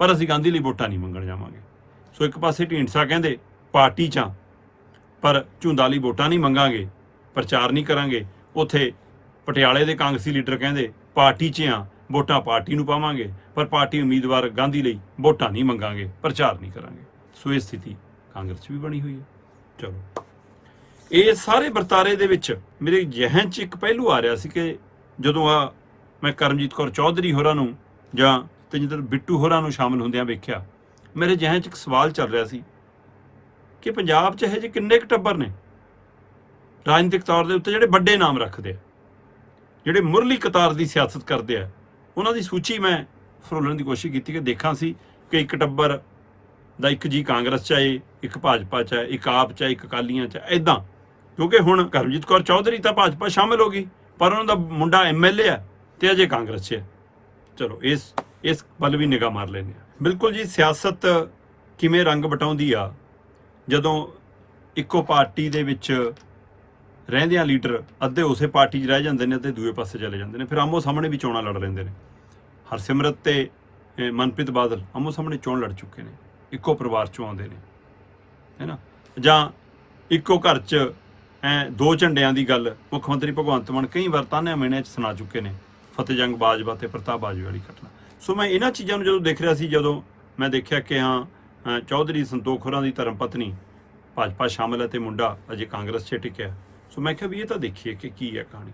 ਪਰ ਅਸੀਂ ਗਾਂਧੀ ਲਈ ਵੋਟਾਂ ਨਹੀਂ ਮੰਗਣ ਜਾਵਾਂਗੇ। ਸੋ ਇੱਕ ਪਾਸੇ ਢੀਂਡਸਾ ਕਹਿੰਦੇ, ਪਾਰਟੀ 'ਚ ਆ ਪਰ ਝੁੰਦਾ ਲਈ ਵੋਟਾਂ ਨਹੀਂ ਮੰਗਾਂਗੇ, ਪ੍ਰਚਾਰ ਨਹੀਂ ਕਰਾਂਗੇ। ਉੱਥੇ ਪਟਿਆਲੇ ਦੇ ਕਾਂਗਰਸੀ ਲੀਡਰ ਕਹਿੰਦੇ ਪਾਰਟੀ 'ਚ ਆ, ਵੋਟਾਂ ਪਾਰਟੀ ਨੂੰ ਪਾਵਾਂਗੇ, ਪਰ ਪਾਰਟੀ ਉਮੀਦਵਾਰ ਗਾਂਧੀ ਲਈ ਵੋਟਾਂ ਨਹੀਂ ਮੰਗਾਂਗੇ, ਪ੍ਰਚਾਰ ਨਹੀਂ ਕਰਾਂਗੇ। ਸੋ ਇਹ ਸਥਿਤੀ ਕਾਂਗਰਸ 'ਚ ਵੀ ਬਣੀ ਹੋਈ ਹੈ। ਚਲੋ। ਇਹ ਸਾਰੇ ਵਰਤਾਰੇ ਦੇ ਵਿੱਚ ਮੇਰੇ ਜ਼ਿਹਨ 'ਚ ਇੱਕ ਪਹਿਲੂ ਆ ਰਿਹਾ ਸੀ ਕਿ ਜਦੋਂ ਆ ਮੈਂ ਕਰਮਜੀਤ ਕੌਰ ਚੌਧਰੀ ਹੋਰਾਂ ਨੂੰ ਜਾਂ ਤੇਜਿੰਦਰ ਬਿੱਟੂ ਹੋਰਾਂ ਨੂੰ ਸ਼ਾਮਲ ਹੁੰਦਿਆਂ ਵੇਖਿਆ, ਮੇਰੇ ਜ਼ਿਹਨ 'ਚ ਇੱਕ ਸਵਾਲ ਚੱਲ ਰਿਹਾ ਸੀ ਕਿ ਪੰਜਾਬ 'ਚ ਇਹੋ ਜਿਹੇ ਕਿੰਨੇ ਕੁ ਟੱਬਰ ਨੇ? ਰਾਜਨੀਤਿਕ ਤੌਰ ਦੇ ਉੱਤੇ ਜਿਹੜੇ ਵੱਡੇ ਨਾਮ ਰੱਖਦੇ ਆ। ਜਿਹੜੇ ਮੁਰਲੀ ਕਤਾਰ ਦੀ ਸਿਆਸਤ ਕਰਦੇ ਆ, ਉਹਨਾਂ ਦੀ ਸੂਚੀ ਮੈਂ ਫਰੋਲਣ ਦੀ ਕੋਸ਼ਿਸ਼ ਕੀਤੀ ਕਿ ਦੇਖਾਂ ਸੀ ਕਿ ਇੱਕ ਟੱਬਰ ਦਾ ਇੱਕ ਜੀ ਕਾਂਗਰਸ ਚ ਆਏ, ਇੱਕ ਭਾਜਪਾ ਚ ਹੈ ਇੱਕ ਆਪ ਚ ਹੈ ਇੱਕ ਅਕਾਲੀਆਂ ਚ ਐਦਾਂ ਕਿਉਂਕਿ ਹੁਣ ਕਰਮਜੀਤ ਕੌਰ ਚੌਧਰੀ ਤਾਂ ਭਾਜਪਾ ਸ਼ਾਮਿਲ ਹੋ ਗਈ, ਪਰ ਉਹਨਾਂ ਦਾ ਮੁੰਡਾ ਐਮਐਲਏ ਹੈ ਤੇ ਅਜੇ ਕਾਂਗਰਸ ਚ ਹੈ ਚਲੋ, ਇਸ ਇਸ ਵੱਲ ਵੀ ਨਿਗਾਹ ਮਾਰ ਲੈਂਦੇ ਆ। ਬਿਲਕੁਲ ਜੀ, ਸਿਆਸਤ ਕਿਵੇਂ ਰੰਗ ਬਟਾਉਂਦੀ ਆ, ਜਦੋਂ ਇੱਕੋ ਪਾਰਟੀ ਦੇ ਵਿੱਚ ਰਹਿੰਦਿਆਂ ਲੀਡਰ ਅੱਧੇ ਉਸੇ ਪਾਰਟੀ 'ਚ ਰਹਿ ਜਾਂਦੇ ਨੇ ਤੇ ਦੂਏ ਪਾਸੇ ਚਲੇ ਜਾਂਦੇ ਨੇ। ਫਿਰ ਆਮੋ ਸਾਹਮਣੇ ਵੀ ਚੋਣਾਂ ਲੜ ਲੈਂਦੇ ਨੇ। ਹਰਸਿਮਰਤ ਤੇ ਮਨਪ੍ਰੀਤ ਬਾਦਲ ਆਮੋ ਸਾਹਮਣੇ ਚੋਣ ਲੜ ਚੁੱਕੇ ਨੇ। ਇੱਕੋ ਪਰਿਵਾਰ 'ਚੋਂ ਆਉਂਦੇ ਨੇ। ਹੈਨਾ? ਜਾਂ ਇੱਕੋ ਘਰ 'ਚ, ਐ, ਦੋ ਝੰਡਿਆਂ ਦੀ ਗੱਲ ਮੁੱਖ ਮੰਤਰੀ ਭਗਵੰਤ ਮਾਨ ਕਈ ਵਾਰ ਤਾਨਿਆਂ ਮਹੀਨਿਆਂ 'ਚ ਸੁਣਾ ਚੁੱਕੇ ਨੇ, ਫਤਿਹਜੰਗ ਬਾਜਵਾ ਤੇ ਪ੍ਰਤਾਪ ਬਾਜਵਾ ਵਾਲੀ ਘਟਨਾ। ਸੋ ਮੈਂ ਇਹਨਾਂ ਚੀਜ਼ਾਂ ਨੂੰ ਜਦੋਂ ਦੇਖ ਰਿਹਾ ਸੀ, ਜਦੋਂ ਮੈਂ ਦੇਖਿਆ ਕਿ ਹਾਂ ਚੌਧਰੀ ਸੰਤੋਖ ਹੋਰਾਂ ਦੀ ਧਰਮ ਪਤਨੀ ਭਾਜਪਾ ਸ਼ਾਮਲ ਹੈ ਤੇ ਮੁੰਡਾ ਅਜੇ ਕਾਂਗਰਸ 'ਚ ਟਿਕਿਆ। ਸੋ ਮੈਂ ਕਿਹਾ ਵੀ ਇਹ ਤਾਂ ਦੇਖੀਏ ਕਿ ਕੀ ਹੈ ਕਹਾਣੀ।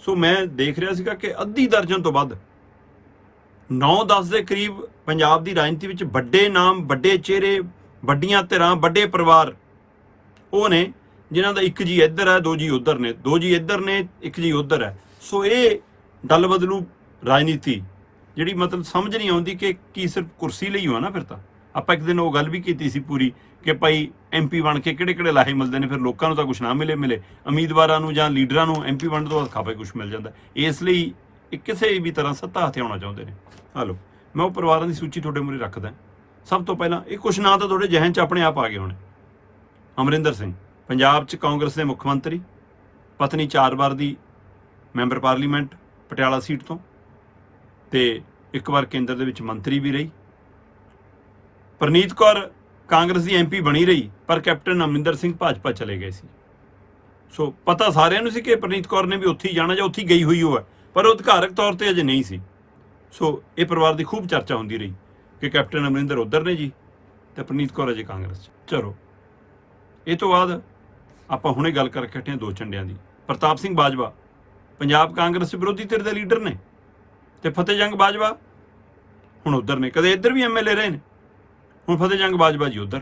ਸੋ ਮੈਂ ਦੇਖ ਰਿਹਾ ਸੀਗਾ ਕਿ ਅੱਧੀ ਦਰਜਨ ਤੋਂ ਵੱਧ 9-10 ਦੇ ਕਰੀਬ ਪੰਜਾਬ ਦੀ ਰਾਜਨੀਤੀ ਵਿੱਚ ਵੱਡੇ ਨਾਮ, ਵੱਡੇ ਚਿਹਰੇ, ਵੱਡੀਆਂ ਧਿਰਾਂ, ਵੱਡੇ ਪਰਿਵਾਰ, ਉਹ ਨੇ ਜਿਨ੍ਹਾਂ ਦਾ ਇੱਕ ਜੀ ਇੱਧਰ ਹੈ, ਦੋ ਜੀ ਉੱਧਰ ਨੇ। ਦੋ ਜੀ ਇੱਧਰ ਨੇ, ਇੱਕ ਜੀ ਉੱਧਰ ਹੈ। ਸੋ ਇਹ ਦਲ ਬਦਲੂ ਰਾਜਨੀਤੀ, ਜਿਹੜੀ ਮਤਲਬ ਸਮਝ ਨਹੀਂ ਆਉਂਦੀ ਕਿ ਕੀ ਸਿਰਫ ਕੁਰਸੀ ਲਈ ਹੋਆ ਨਾ ਫਿਰ ਤਾਂ। ਆਪਾਂ ਇੱਕ ਦਿਨ ਉਹ ਗੱਲ ਵੀ ਕੀਤੀ ਸੀ ਪੂਰੀ ਕਿ ਭਾਈ ਐਮਪੀ ਬਣ ਕੇ ਕਿਹੜੇ ਕਿਹੜੇ ਲਾਹੇ ਮਿਲਦੇ ਨੇ, ਫਿਰ ਲੋਕਾਂ ਨੂੰ ਤਾਂ ਕੁਝ ਨਾ ਮਿਲੇ ਮਿਲੇ। ਉਮੀਦਵਾਰਾਂ ਨੂੰ ਜਾਂ ਲੀਡਰਾਂ ਨੂੰ ਐਮਪੀ ਬਣਨ ਤੋਂ ਬਾਅਦ ਖਾਪੇ ਕੁਝ ਮਿਲ ਜਾਂਦਾ। ਇਸ ਲਈ ਇਹ ਕਿਸੇ ਵੀ ਤਰ੍ਹਾਂ ਸੱਤਾ ਹਥਿਆਉਣਾ ਚਾਹੁੰਦੇ ਨੇ। ਹਲੋ, ਮੈਂ ਉਹ ਪਰਿਵਾਰਾਂ ਦੀ ਸੂਚੀ ਤੁਹਾਡੇ ਮੂਹਰੇ ਰੱਖਦਾ। ਸਭ ਤੋਂ ਪਹਿਲਾਂ ਇਹ ਕੁਝ ਨਾਂ ਤਾਂ ਤੁਹਾਡੇ ਜ਼ਿਹਨ 'ਚ ਆਪਣੇ ਆਪ ਆ ਗਏ ਹੋਣੇ। ਅਮਰਿੰਦਰ ਸਿੰਘ, ਪੰਜਾਬ 'ਚ ਕਾਂਗਰਸ ਦੇ ਮੁੱਖ ਮੰਤਰੀ, ਪਤਨੀ ਚਾਰ ਵਾਰ ਦੀ ਮੈਂਬਰ ਪਾਰਲੀਮੈਂਟ, ਪਟਿਆਲਾ ਸੀਟ ਤੋਂ। ਤੇ ਇੱਕ ਵਾਰ ਕੇਂਦਰ ਦੇ ਵਿੱਚ ਮੰਤਰੀ ਵੀ ਰਹੀ। ਪ੍ਰਨੀਤ ਕੌਰ ਕਾਂਗਰਸ ਦੀ ਐਮਪੀ ਬਣੀ ਰਹੀ, ਪਰ ਕੈਪਟਨ ਅਮਰਿੰਦਰ ਸਿੰਘ ਭਾਜਪਾ ਚਲੇ ਗਏ ਸੀ। ਸੋ ਪਤਾ ਸਾਰਿਆਂ ਨੂੰ ਸੀ ਕਿ ਪ੍ਰਨੀਤ ਕੌਰ ਨੇ ਵੀ ਉੱਥੇ ਹੀ ਜਾਣਾ ਜਾਂ ਉੱਥੇ ਗਈ ਹੋਈ ਉਹ ਹੈ ਪਰ ਉਹ ਅਧਿਕਾਰਕ ਤੌਰ ਤੇ ਅਜੇ ਨਹੀਂ ਸੀ। ਸੋ ਇਹ ਪਰਿਵਾਰ ਦੀ ਖੂਬ ਚਰਚਾ ਹੁੰਦੀ ਰਹੀ ਕਿ ਕੈਪਟਨ ਅਮਰਿੰਦਰ ਉਧਰ ਨੇ ਜੀ ਤੇ ਪ੍ਰਨੀਤ ਕੌਰ ਅਜੇ ਕਾਂਗਰਸ 'ਚ। ਚਲੋ, ਇਹ ਤੋਂ ਬਾਅਦ ਆਪਾਂ ਹੁਣੇ ਗੱਲ ਕਰਕੇ ਹਟੇ ਹਾਂ ਦੋ ਝੰਡਿਆਂ ਦੀ। ਪ੍ਰਤਾਪ ਸਿੰਘ ਬਾਜਵਾ, ਪੰਜਾਬ ਕਾਂਗਰਸ ਵਿਰੋਧੀ ਧਿਰ ਦੇ ਲੀਡਰ ਨੇ ਤੇ ਫਤਿਹ ਜੰਗ ਬਾਜਵਾ ਹੁਣ ਉਧਰ ਨੇ। ਕਦੇ ਇੱਧਰ ਵੀ ਐਮਐਲਏ ਰਹੇ ਨੇ? ਹੁਣ ਫਤਿਹ ਜੰਗ ਬਾਜਵਾ ਜੀ ਉਧਰ।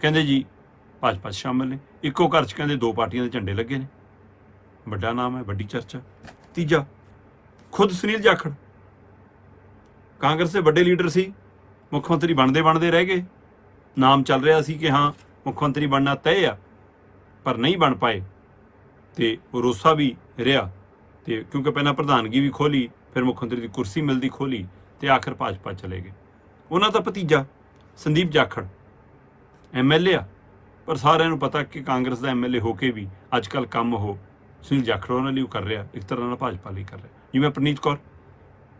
ਕਹਿੰਦੇ ਜੀ ਭਾਜਪਾ 'ਚ ਸ਼ਾਮਲ ਨੇ। ਇੱਕੋ ਘਰ 'ਚ ਕਹਿੰਦੇ ਦੋ ਪਾਰਟੀਆਂ ਦੇ ਝੰਡੇ ਲੱਗੇ ਨੇ। ਵੱਡਾ ਨਾਮ ਹੈ, ਵੱਡੀ ਚਰਚਾ। ਤੀਜਾ, ਖੁਦ ਸੁਨੀਲ ਜਾਖੜ। ਕਾਂਗਰਸ ਦੇ ਵੱਡੇ ਲੀਡਰ ਸੀ। ਮੁੱਖ ਮੰਤਰੀ ਬਣਦੇ ਬਣਦੇ ਰਹਿ ਗਏ। ਨਾਮ ਚੱਲ ਰਿਹਾ ਸੀ ਕਿ ਹਾਂ, ਮੁੱਖ ਮੰਤਰੀ ਬਣਨਾ ਤੈਅ ਆ, ਪਰ ਨਹੀਂ ਬਣ ਪਾਏ। ਤੇ ਉਹ ਰੋਸਾ ਵੀ ਰਿਹਾ। ਤੇ ਕਿਉਂਕਿ ਪਹਿਲਾਂ ਪ੍ਰਧਾਨਗੀ ਵੀ ਖੋਲੀ, ਫਿਰ ਮੁੱਖ ਮੰਤਰੀ ਦੀ ਕੁਰਸੀ ਮਿਲਦੀ ਖੋਲੀ, ਤੇ ਆਖਰ ਭਾਜਪਾ ਚਲੇ ਗਏ। ਉਹਨਾਂ ਦਾ ਭਤੀਜਾ ਸੰਦੀਪ ਜਾਖੜ ਐਮਐਲਏ ਆ। ਪਰ ਸਾਰਿਆਂ ਨੂੰ ਪਤਾ ਕਿ ਕਾਂਗਰਸ ਦਾ ਐਮਐਲਏ ਹੋ ਕੇ ਵੀ ਅੱਜ ਕੱਲ ਕੰਮ ਉਹ ਸੁਨੀਲ ਜਾਖੜ ਉਹਨਾਂ ਲਈ ਉਹ ਕਰ ਰਿਹਾ, ਇੱਕ ਤਰ੍ਹਾਂ ਨਾਲ ਭਾਜਪਾ ਲਈ ਕਰ ਰਿਹਾ। ਜਿਵੇਂ ਪ੍ਰਨੀਤ ਕੌਰ,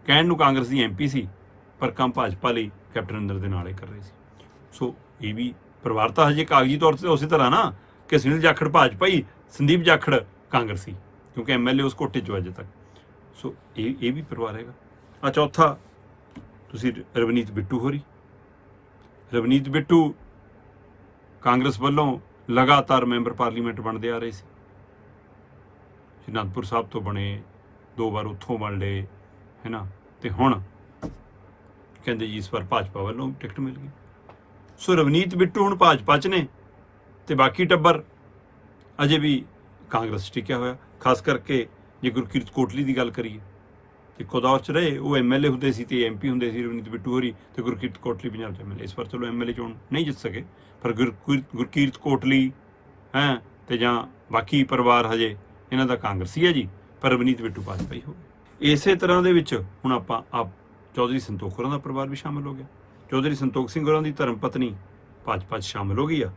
ਕਹਿਣ ਨੂੰ ਕਾਂਗਰਸ ਦੀ ਐਮਪੀ ਸੀ, ਪਰ ਕੰਮ ਭਾਜਪਾ ਲਈ ਕੈਪਟਨ ਅੰਦਰ ਦੇ ਨਾਲ ਹੀ ਕਰ ਰਹੀ ਸੀ। ਸੋ ਇਹ ਵੀ ਪਰਿਵਾਰ ਤਾਂ ਹਜੇ ਕਾਗਜ਼ੀ ਤੌਰ ਤੇ ਉਸੇ ਤਰ੍ਹਾਂ ਨਾ ਕਿ ਸੁਨੀਲ ਜਾਖੜ ਭਾਜਪਾ ਹੀ, ਸੰਦੀਪ ਜਾਖੜ ਕਾਂਗਰਸੀ ਕਿਉਂਕਿ ਐਮਐਲਏ ਉਸ ਕੋਟੇ 'ਚੋਂ ਅਜੇ ਤੱਕ। ਸੋ ਇਹ ਇਹ ਵੀ ਪਰਿਵਾਰ ਹੈਗਾ। ਆ ਚੌਥਾ, ਤੁਸੀਂ ਰਵਨੀਤ ਬਿੱਟੂ ਹੋਰੀ ਰਵਨੀਤ ਬਿੱਟੂ ਕਾਂਗਰਸ ਵੱਲੋਂ ਲਗਾਤਾਰ ਮੈਂਬਰ ਪਾਰਲੀਮੈਂਟ ਬਣਦੇ ਆ ਰਹੇ ਸੀ। ਸ਼੍ਰੀ ਅਨੰਦਪੁਰ ਸਾਹਿਬ ਤੋਂ ਬਣੇ, ਦੋ ਵਾਰ ਉੱਥੋਂ ਬਣ ਲਏ ਹੈਨਾ ਤੇ ਹੁਣ ਕਹਿੰਦੇ ਜੀ ਇਸ ਵਾਰ ਭਾਜਪਾ ਵੱਲੋਂ ਟਿਕਟ ਮਿਲ ਗਈ। ਸੋ ਰਵਨੀਤ ਬਿੱਟੂ ਹੁਣ ਭਾਜਪਾ 'ਚ ਨੇ ਤੇ ਬਾਕੀ ਟੱਬਰ ਅਜੇ ਵੀ ਕਾਂਗਰਸ 'ਚ ਟਿਕਿਆ ਹੋਇਆ। ਖਾਸ ਕਰਕੇ ਜੇ ਗੁਰਕੀਰਤ ਕੋਟਲੀ ਦੀ ਗੱਲ ਕਰੀਏ ਇੱਕੋ ਦੌਰ 'ਚ ਰਹੇ, ਉਹ ਐਮਐਲਏ ਹੁੰਦੇ ਸੀ ਤੇ ਐਮਪੀ ਹੁੰਦੇ ਸੀ, ਰਵਨੀਤ ਬਿੱਟੂ ਹੋਰੀ ਤੇ ਗੁਰਕੀਰਤ ਕੋਟਲੀ ਪੰਜਾਬ 'ਚ ਐਮਐਲਏ ਇਸ ਵਾਰ ਚਲੋ ਐਮਐਲਏ ਚੋਣ ਨਹੀਂ ਜਿੱਤ ਸਕੇ, ਪਰ ਗੁਰਕੀਰਤ ਗੁਰਕੀਰਤ ਕੋਟਲੀ, ਹੈ, ਤੇ ਜਾਂ ਬਾਕੀ ਪਰਿਵਾਰ ਹਜੇ, ਇਹਨਾਂ ਦਾ ਕਾਂਗਰਸੀ ਹੈ ਜੀ, ਪਰ ਰਵਨੀਤ ਬਿੱਟੂ ਭਾਜਪਾ ਹੀ ਹੋ ਗਏ। ਇਸੇ ਤਰ੍ਹਾਂ ਦੇ ਵਿੱਚ ਹੁਣ ਆਪਾਂ ਆਪ ਚੌਧਰੀ ਸੰਤੋਖ ਹੋਰਾਂ ਦਾ ਪਰਿਵਾਰ ਵੀ ਸ਼ਾਮਲ ਹੋ ਗਿਆ। ਚੌਧਰੀ ਸੰਤੋਖ ਸਿੰਘ ਹੋਰਾਂ ਦੀ ਧਰਮ ਪਤਨੀ ਭਾਜਪਾ 'ਚ ਸ਼ਾਮਲ ਹੋ ਗਈ ਆ,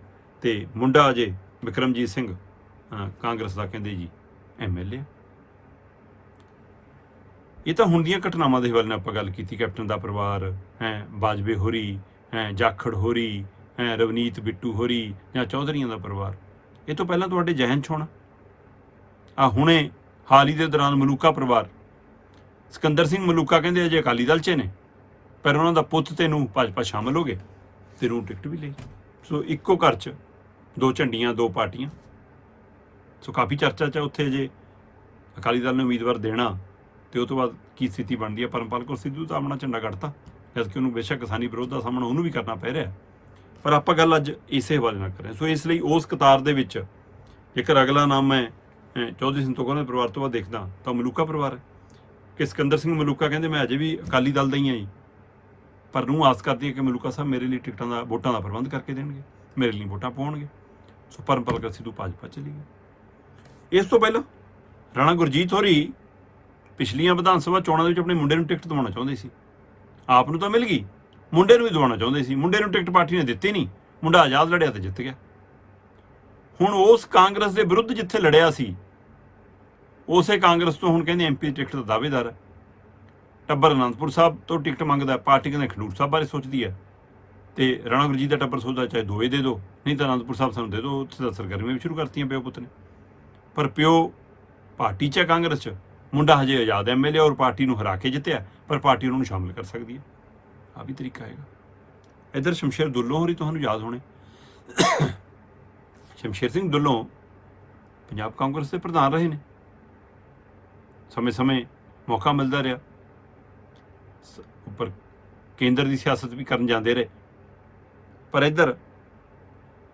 ਤੇ ਮੁੰਡਾ ਅਜੇ ਵਿਕਰਮਜੀਤ ਸਿੰਘ ਕਾਂਗਰਸ ਦਾ ਕਹਿੰਦੇ ਜੀ ਐਮਐਲਏ ਇਹ ਤਾਂ ਹੁਣ ਦੀਆਂ ਘਟਨਾਵਾਂ ਦੇ ਹਵਾਲੇ ਨਾਲ ਆਪਾਂ ਗੱਲ ਕੀਤੀ, ਕੈਪਟਨ ਦਾ ਪਰਿਵਾਰ, ਹੈ, ਬਾਜਵੇ ਹੋਰੀ, ਹੈ, ਜਾਖੜ ਹੋਰੀ, ਹੈ, ਰਵਨੀਤ ਬਿੱਟੂ ਹੋਰੀ ਜਾਂ ਚੌਧਰੀਆਂ ਦਾ ਪਰਿਵਾਰ। ਇਹ ਤੋਂ ਪਹਿਲਾਂ ਤੁਹਾਡੇ ਜਹਨ ਚ ਹੋਣਾ। ਆ ਹੁਣੇ ਹਾਲ ਹੀ ਦੇ ਦੌਰਾਨ ਮਲੂਕਾ ਪਰਿਵਾਰ। ਸਿਕੰਦਰ ਸਿੰਘ ਮਲੂਕਾ ਕਹਿੰਦੇ ਅਜੇ ਅਕਾਲੀ ਦਲ 'ਚ ਨੇ। ਪਰ ਉਹਨਾਂ ਦਾ ਪੁੱਤ ਤੇ ਨੂੰ ਭਾਜਪਾ ਸ਼ਾਮਲ ਹੋ ਗਏ ਤੇ ਨੂੰ ਟਿਕਟ ਵੀ ਲਈ। ਸੋ ਇੱਕੋ ਘਰ 'ਚ ਦੋ ਝੰਡੀਆਂ, ਦੋ ਪਾਰਟੀਆਂ। ਸੋ ਕਾਫੀ ਚਰਚਾ 'ਚ ਉੱਥੇ ਜੇ ਅਕਾਲੀ ਦਲ ਨੇ ਉਮੀਦਵਾਰ ਦੇਣਾ ਤੇ ਉਹ ਤੋਂ ਬਾਅਦ ਕੀ ਸਥਿਤੀ ਬਣਦੀ ਹੈ ਪਰਮਪਾਲ ਕੌਰ ਸਿੱਧੂ ਤਾਂ ਆਪਣਾ ਝੰਡਾ ਕੱਢਤਾ ਜਦ ਕਿ ਉਹਨੂੰ ਬੇਸ਼ੱਕ ਕਿਸਾਨੀ ਵਿਰੋਧ ਦਾ ਸਾਹਮਣਾ ਉਹਨੂੰ ਵੀ ਕਰਨਾ ਪੈ ਰਿਹਾ। ਪਰ ਆਪਾਂ ਗੱਲ ਅੱਜ ਇਸੇ ਹਵਾਲੇ ਨਾਲ ਕਰ ਰਹੇ ਸੋ ਇਸ ਲਈ ਉਸ ਕਤਾਰ ਦੇ ਵਿੱਚ ਜੇਕਰ ਅਗਲਾ ਨਾਮ ਮੈਂ ਚੌਧਰੀ ਸਿੰਘ ਤੋਕਰ ਦੇ ਪਰਿਵਾਰ ਤੋਂ ਬਾਅਦ ਦੇਖਦਾ, ਤਾਂ ਮਲੂਕਾ ਪਰਿਵਾਰ ਹੈ। ਕਿ ਸਿਕੰਦਰ ਸਿੰਘ ਮਲੂਕਾ ਕਹਿੰਦੇ, ਮੈਂ ਅਜੇ ਵੀ ਅਕਾਲੀ ਦਲ ਦਾ ਹੀ ਹਾਂ ਜੀ। ਪਰ ਨੂੰ ਆਸ ਕਰਦੀ ਹੈ ਕਿ ਮਲੂਕਾ ਸਾਹਿਬ ਮੇਰੇ ਲਈ ਟਿਕਟਾਂ ਦਾ, ਵੋਟਾਂ ਦਾ ਪ੍ਰਬੰਧ ਕਰਕੇ ਦੇਣਗੇ। ਮੇਰੇ ਲਈ ਵੋਟਾਂ ਪਾਉਣਗੇ। ਸੋ ਪਰਮਪਾਲ ਕੌਰ ਸਿੱਧੂ ਭਾਜਪਾ ਚਲੀ ਗਏ ਇਸ ਤੋਂ ਪਹਿਲਾਂ ਰਾਣਾ ਗੁਰਜੀਤ ਹੋਰੀ ਪਿਛਲੀਆਂ ਵਿਧਾਨ ਸਭਾ ਚੋਣਾਂ ਦੇ ਵਿੱਚ ਆਪਣੇ ਮੁੰਡੇ ਨੂੰ ਟਿਕਟ ਦਿਵਾਉਣਾ ਚਾਹੁੰਦੇ ਸੀ। ਆਪ ਨੂੰ ਤਾਂ ਮਿਲ ਗਈ। ਮੁੰਡੇ ਨੂੰ ਵੀ ਦਿਵਾਉਣਾ ਚਾਹੁੰਦੇ ਸੀ। ਮੁੰਡੇ ਨੂੰ ਟਿਕਟ ਪਾਰਟੀ ਨੇ ਦਿੱਤੀ ਨਹੀਂ। ਮੁੰਡਾ ਆਜ਼ਾਦ ਲੜਿਆ ਤੇ ਜਿੱਤ ਗਿਆ। ਹੁਣ ਉਸ ਕਾਂਗਰਸ ਦੇ ਵਿਰੁੱਧ ਜਿੱਥੇ ਲੜਿਆ ਸੀ, ਉਸੇ ਕਾਂਗਰਸ ਤੋਂ ਹੁਣ ਕਹਿੰਦੇ ਐਮਪੀ ਟਿਕਟ ਦਾ ਦਾਅਵੇਦਾਰ ਹੈ। ਟੱਬਰ ਅਨੰਦਪੁਰ ਸਾਹਿਬ ਤੋਂ ਟਿਕਟ ਮੰਗਦਾ ਪਾਰਟੀ ਕਹਿੰਦੇ ਖਡੂਰ ਸਾਹਿਬ ਬਾਰੇ ਸੋਚਦੀ ਹੈ। ਤੇ ਰਾਣਾ ਜੀ ਦਾ ਟੱਬਰ ਸੋਚਦਾ ਚਾਹੇ ਦੋਏ ਦੇ ਦਿਓ, ਨਹੀਂ ਤਾਂ ਅਨੰਦਪੁਰ ਸਾਹਿਬ ਸਾਨੂੰ ਦੇ ਦਿਓ। ਉੱਥੇ ਤਾਂ ਸਰਗਰਮੀਆਂ ਵੀ ਸ਼ੁਰੂ ਕਰਤੀਆਂ ਪਿਓ ਪੁੱਤ ਨੇ। ਪਰ ਪਿਓ ਪਾਰਟੀ 'ਚ ਹੈ ਕਾਂਗਰਸ 'ਚ। ਮੁੰਡਾ ਹਜੇ ਆਜ਼ਾਦ ਐਮਐਲਏ ਔਰ ਪਾਰਟੀ ਨੂੰ ਹਰਾ ਕੇ ਜਿੱਤਿਆ, ਪਰ ਪਾਰਟੀ ਉਹਨਾਂ ਨੂੰ ਸ਼ਾਮਿਲ ਕਰ ਸਕਦੀ ਹੈ। ਆ ਵੀ ਤਰੀਕਾ ਹੈਗਾ। ਇਧਰ ਸ਼ਮਸ਼ੇਰ ਦੁੱਲੋਂ ਹੋਰੀ ਤੁਹਾਨੂੰ ਯਾਦ ਹੋਣੇ। ਸ਼ਮਸ਼ੇਰ ਸਿੰਘ ਦੁੱਲੋਂ ਪੰਜਾਬ ਕਾਂਗਰਸ ਦੇ ਪ੍ਰਧਾਨ ਰਹੇ ਨੇ। ਸਮੇਂ-ਸਮੇਂ ਮੌਕਾ ਮਿਲਦਾ ਰਿਹਾ। ਸ- ਉੱਪਰ ਕੇਂਦਰ ਦੀ ਸਿਆਸਤ ਵੀ ਕਰਨ ਜਾਂਦੇ ਰਹੇ। ਪਰ ਇੱਧਰ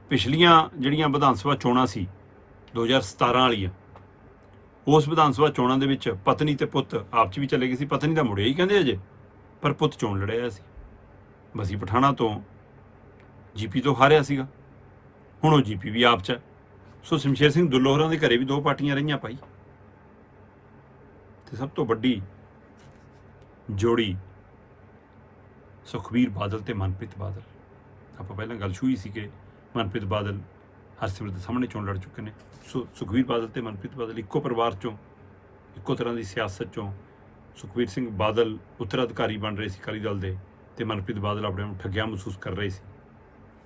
ਪਿਛਲੀਆਂ ਜਿਹੜੀਆਂ ਵਿਧਾਨ ਸਭਾ ਚੋਣਾਂ ਸੀ 2017 ਵਾਲੀਆਂ ਉਸ ਵਿਧਾਨ ਸਭਾ ਚੋਣਾਂ ਦੇ ਵਿੱਚ ਪਤਨੀ ਤੇ ਪੁੱਤ ਆਪ 'ਚ ਵੀ ਚਲੇ ਗਏ ਸੀ। ਪਤਨੀ ਦਾ ਮੁੜਿਆ ਹੀ ਕਹਿੰਦੇ ਅਜੇ, ਪਰ ਪੁੱਤ ਚੋਣ ਲੜਿਆ ਸੀ। ਬਸੀ ਪਠਾਣਾ ਤੋਂ ਜੀਪੀ ਤੋਂ ਹਾਰਿਆ ਸੀਗਾ। ਹੁਣ ਉਹ ਜੀਪੀ ਵੀ ਆਪ 'ਚ ਹੈ ਸੋ ਸ਼ਮਸ਼ੇਰ ਸਿੰਘ ਦੁੱਲੋ ਹੋਰਾਂ ਦੇ ਘਰੇ ਵੀ ਦੋ ਪਾਰਟੀਆਂ ਰਹੀਆਂ ਭਾਈ। ਤੇ ਸਭ ਤੋਂ ਵੱਡੀ ਜੋੜੀ ਸੁਖਬੀਰ ਬਾਦਲ ਤੇ ਮਨਪ੍ਰੀਤ ਬਾਦਲ। ਆਪਾਂ ਪਹਿਲਾਂ ਗੱਲ ਛੂਈ ਸੀ ਕਿ ਮਨਪ੍ਰੀਤ ਬਾਦਲ ਹਰਸਿਮਰਤ ਦੇ ਸਾਹਮਣੇ ਚੋਣ ਲੜ ਚੁੱਕੇ ਨੇ। ਸੋ ਸੁਖਬੀਰ ਬਾਦਲ ਤੇ ਮਨਪ੍ਰੀਤ ਬਾਦਲ ਇੱਕੋ ਪਰਿਵਾਰ ਚੋਂ, ਇੱਕੋ ਤਰ੍ਹਾਂ ਦੀ ਸਿਆਸਤ ਚੋਂ ਸੁਖਬੀਰ ਸਿੰਘ ਬਾਦਲ ਉੱਤਰਾਧਿਕਾਰੀ ਬਣ ਰਹੇ ਸੀ ਅਕਾਲੀ ਦਲ ਦੇ ਤੇ ਮਨਪ੍ਰੀਤ ਬਾਦਲ ਆਪਣੇ ਨੂੰ ਠੱਗਿਆ ਮਹਿਸੂਸ ਕਰ ਰਹੇ ਸੀ।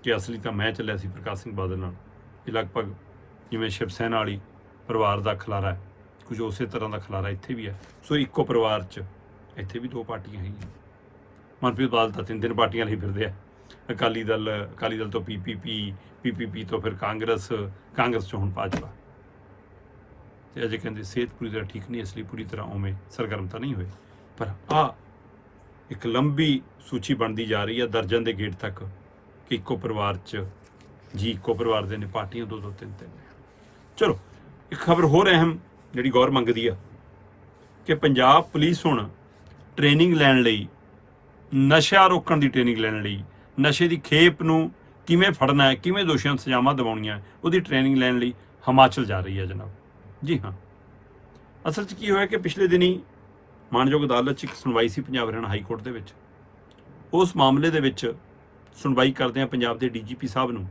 ਕਿ ਅਸਲੀ ਤਾਂ ਮੈਂ ਚੱਲਿਆ ਸੀ ਪ੍ਰਕਾਸ਼ ਸਿੰਘ ਬਾਦਲ ਨਾਲ। ਇਹ ਲਗਭਗ ਜਿਵੇਂ ਸ਼ਿਵ ਸੈਨਾ ਵਾਲੀ ਪਰਿਵਾਰ ਦਾ ਖਲਾਰਾ ਹੈ, ਕੁਝ ਉਸੇ ਤਰ੍ਹਾਂ ਦਾ ਖਲਾਰਾ ਇੱਥੇ ਵੀ ਹੈ। ਸੋ ਇੱਕੋ ਪਰਿਵਾਰ 'ਚ ਇੱਥੇ ਵੀ ਦੋ ਪਾਰਟੀਆਂ ਹੈਗੀਆਂ। ਮਨਪ੍ਰੀਤ ਬਾਦਲ ਤਾਂ ਤਿੰਨ ਤਿੰਨ ਪਾਰਟੀਆਂ ਲਈ ਫਿਰਦੇ ਆ। ਅਕਾਲੀ ਦਲ ਅਕਾਲੀ ਦਲ ਤੋਂ ਪੀਪੀਪੀ ਪੀਪੀਪੀ ਤੋਂ ਫਿਰ ਕਾਂਗਰਸ ਕਾਂਗਰਸ ਤੋਂ ਹੁਣ ਭਾਜਪਾ। ਤੇ ਅਜੇ ਕਹਿੰਦੇ ਸਿਹਤ ਪੂਰੀ ਤਰ੍ਹਾਂ ਠੀਕ ਨਹੀਂ, ਇਸ ਲਈ ਪੂਰੀ ਤਰ੍ਹਾਂ ਉਵੇਂ ਸਰਗਰਮ ਤਾਂ ਨਹੀਂ ਹੋਏ। ਪਰ ਆ ਇੱਕ ਲੰਬੀ ਸੂਚੀ ਬਣਦੀ ਜਾ ਰਹੀ ਹੈ ਦਰਜਨ ਦੇ ਗੇਟ ਤੱਕ ਕਿ ਇੱਕੋ ਪਰਿਵਾਰ 'ਚ ਜੀ ਇੱਕੋ ਪਰਿਵਾਰ ਦੇ ਨੇ, ਪਾਰਟੀਆਂ ਦੋ ਦੋ ਤਿੰਨ ਤਿੰਨ ਚਲੋ, ਇੱਕ ਖਬਰ ਹੋਰ ਅਹਿਮ ਜਿਹੜੀ ਗੌਰ ਮੰਗਦੀ ਆ ਕਿ ਪੰਜਾਬ ਪੁਲਿਸ ਹੁਣ ਟ੍ਰੇਨਿੰਗ ਲੈਣ ਲਈ, ਨਸ਼ਾ ਰੋਕਣ ਦੀ ਟ੍ਰੇਨਿੰਗ ਲੈਣ ਲਈ ਨਸ਼ੇ ਦੀ ਖੇਪ ਨੂੰ ਕਿਵੇਂ ਫੜਨਾ ਹੈ, ਕਿਵੇਂ ਦੋਸ਼ੀਆਂ ਨੂੰ ਸਜ਼ਾਵਾਂ ਦਿਵਾਉਣੀਆਂ ਉਹਦੀ ਟ੍ਰੇਨਿੰਗ ਲੈਣ ਲਈ ਹਿਮਾਚਲ ਜਾ ਰਹੀ ਹੈ ਜਨਾਬ। ਜੀ ਹਾਂ। ਅਸਲ 'ਚ ਕੀ ਹੋਇਆ ਕਿ ਪਿਛਲੇ ਦਿਨੀ ਮਾਨਯੋਗ ਅਦਾਲਤ 'ਚ ਇੱਕ ਸੁਣਵਾਈ ਸੀ ਪੰਜਾਬ ਹਰਿਆਣਾ ਹਾਈ ਕੋਰਟ ਦੇ ਵਿੱਚ। ਉਸ ਮਾਮਲੇ ਦੇ ਵਿੱਚ ਸੁਣਵਾਈ ਕਰਦੇ ਆ ਪੰਜਾਬ ਦੇ ਡੀਜੀਪੀ ਸਾਹਿਬ ਨੂੰ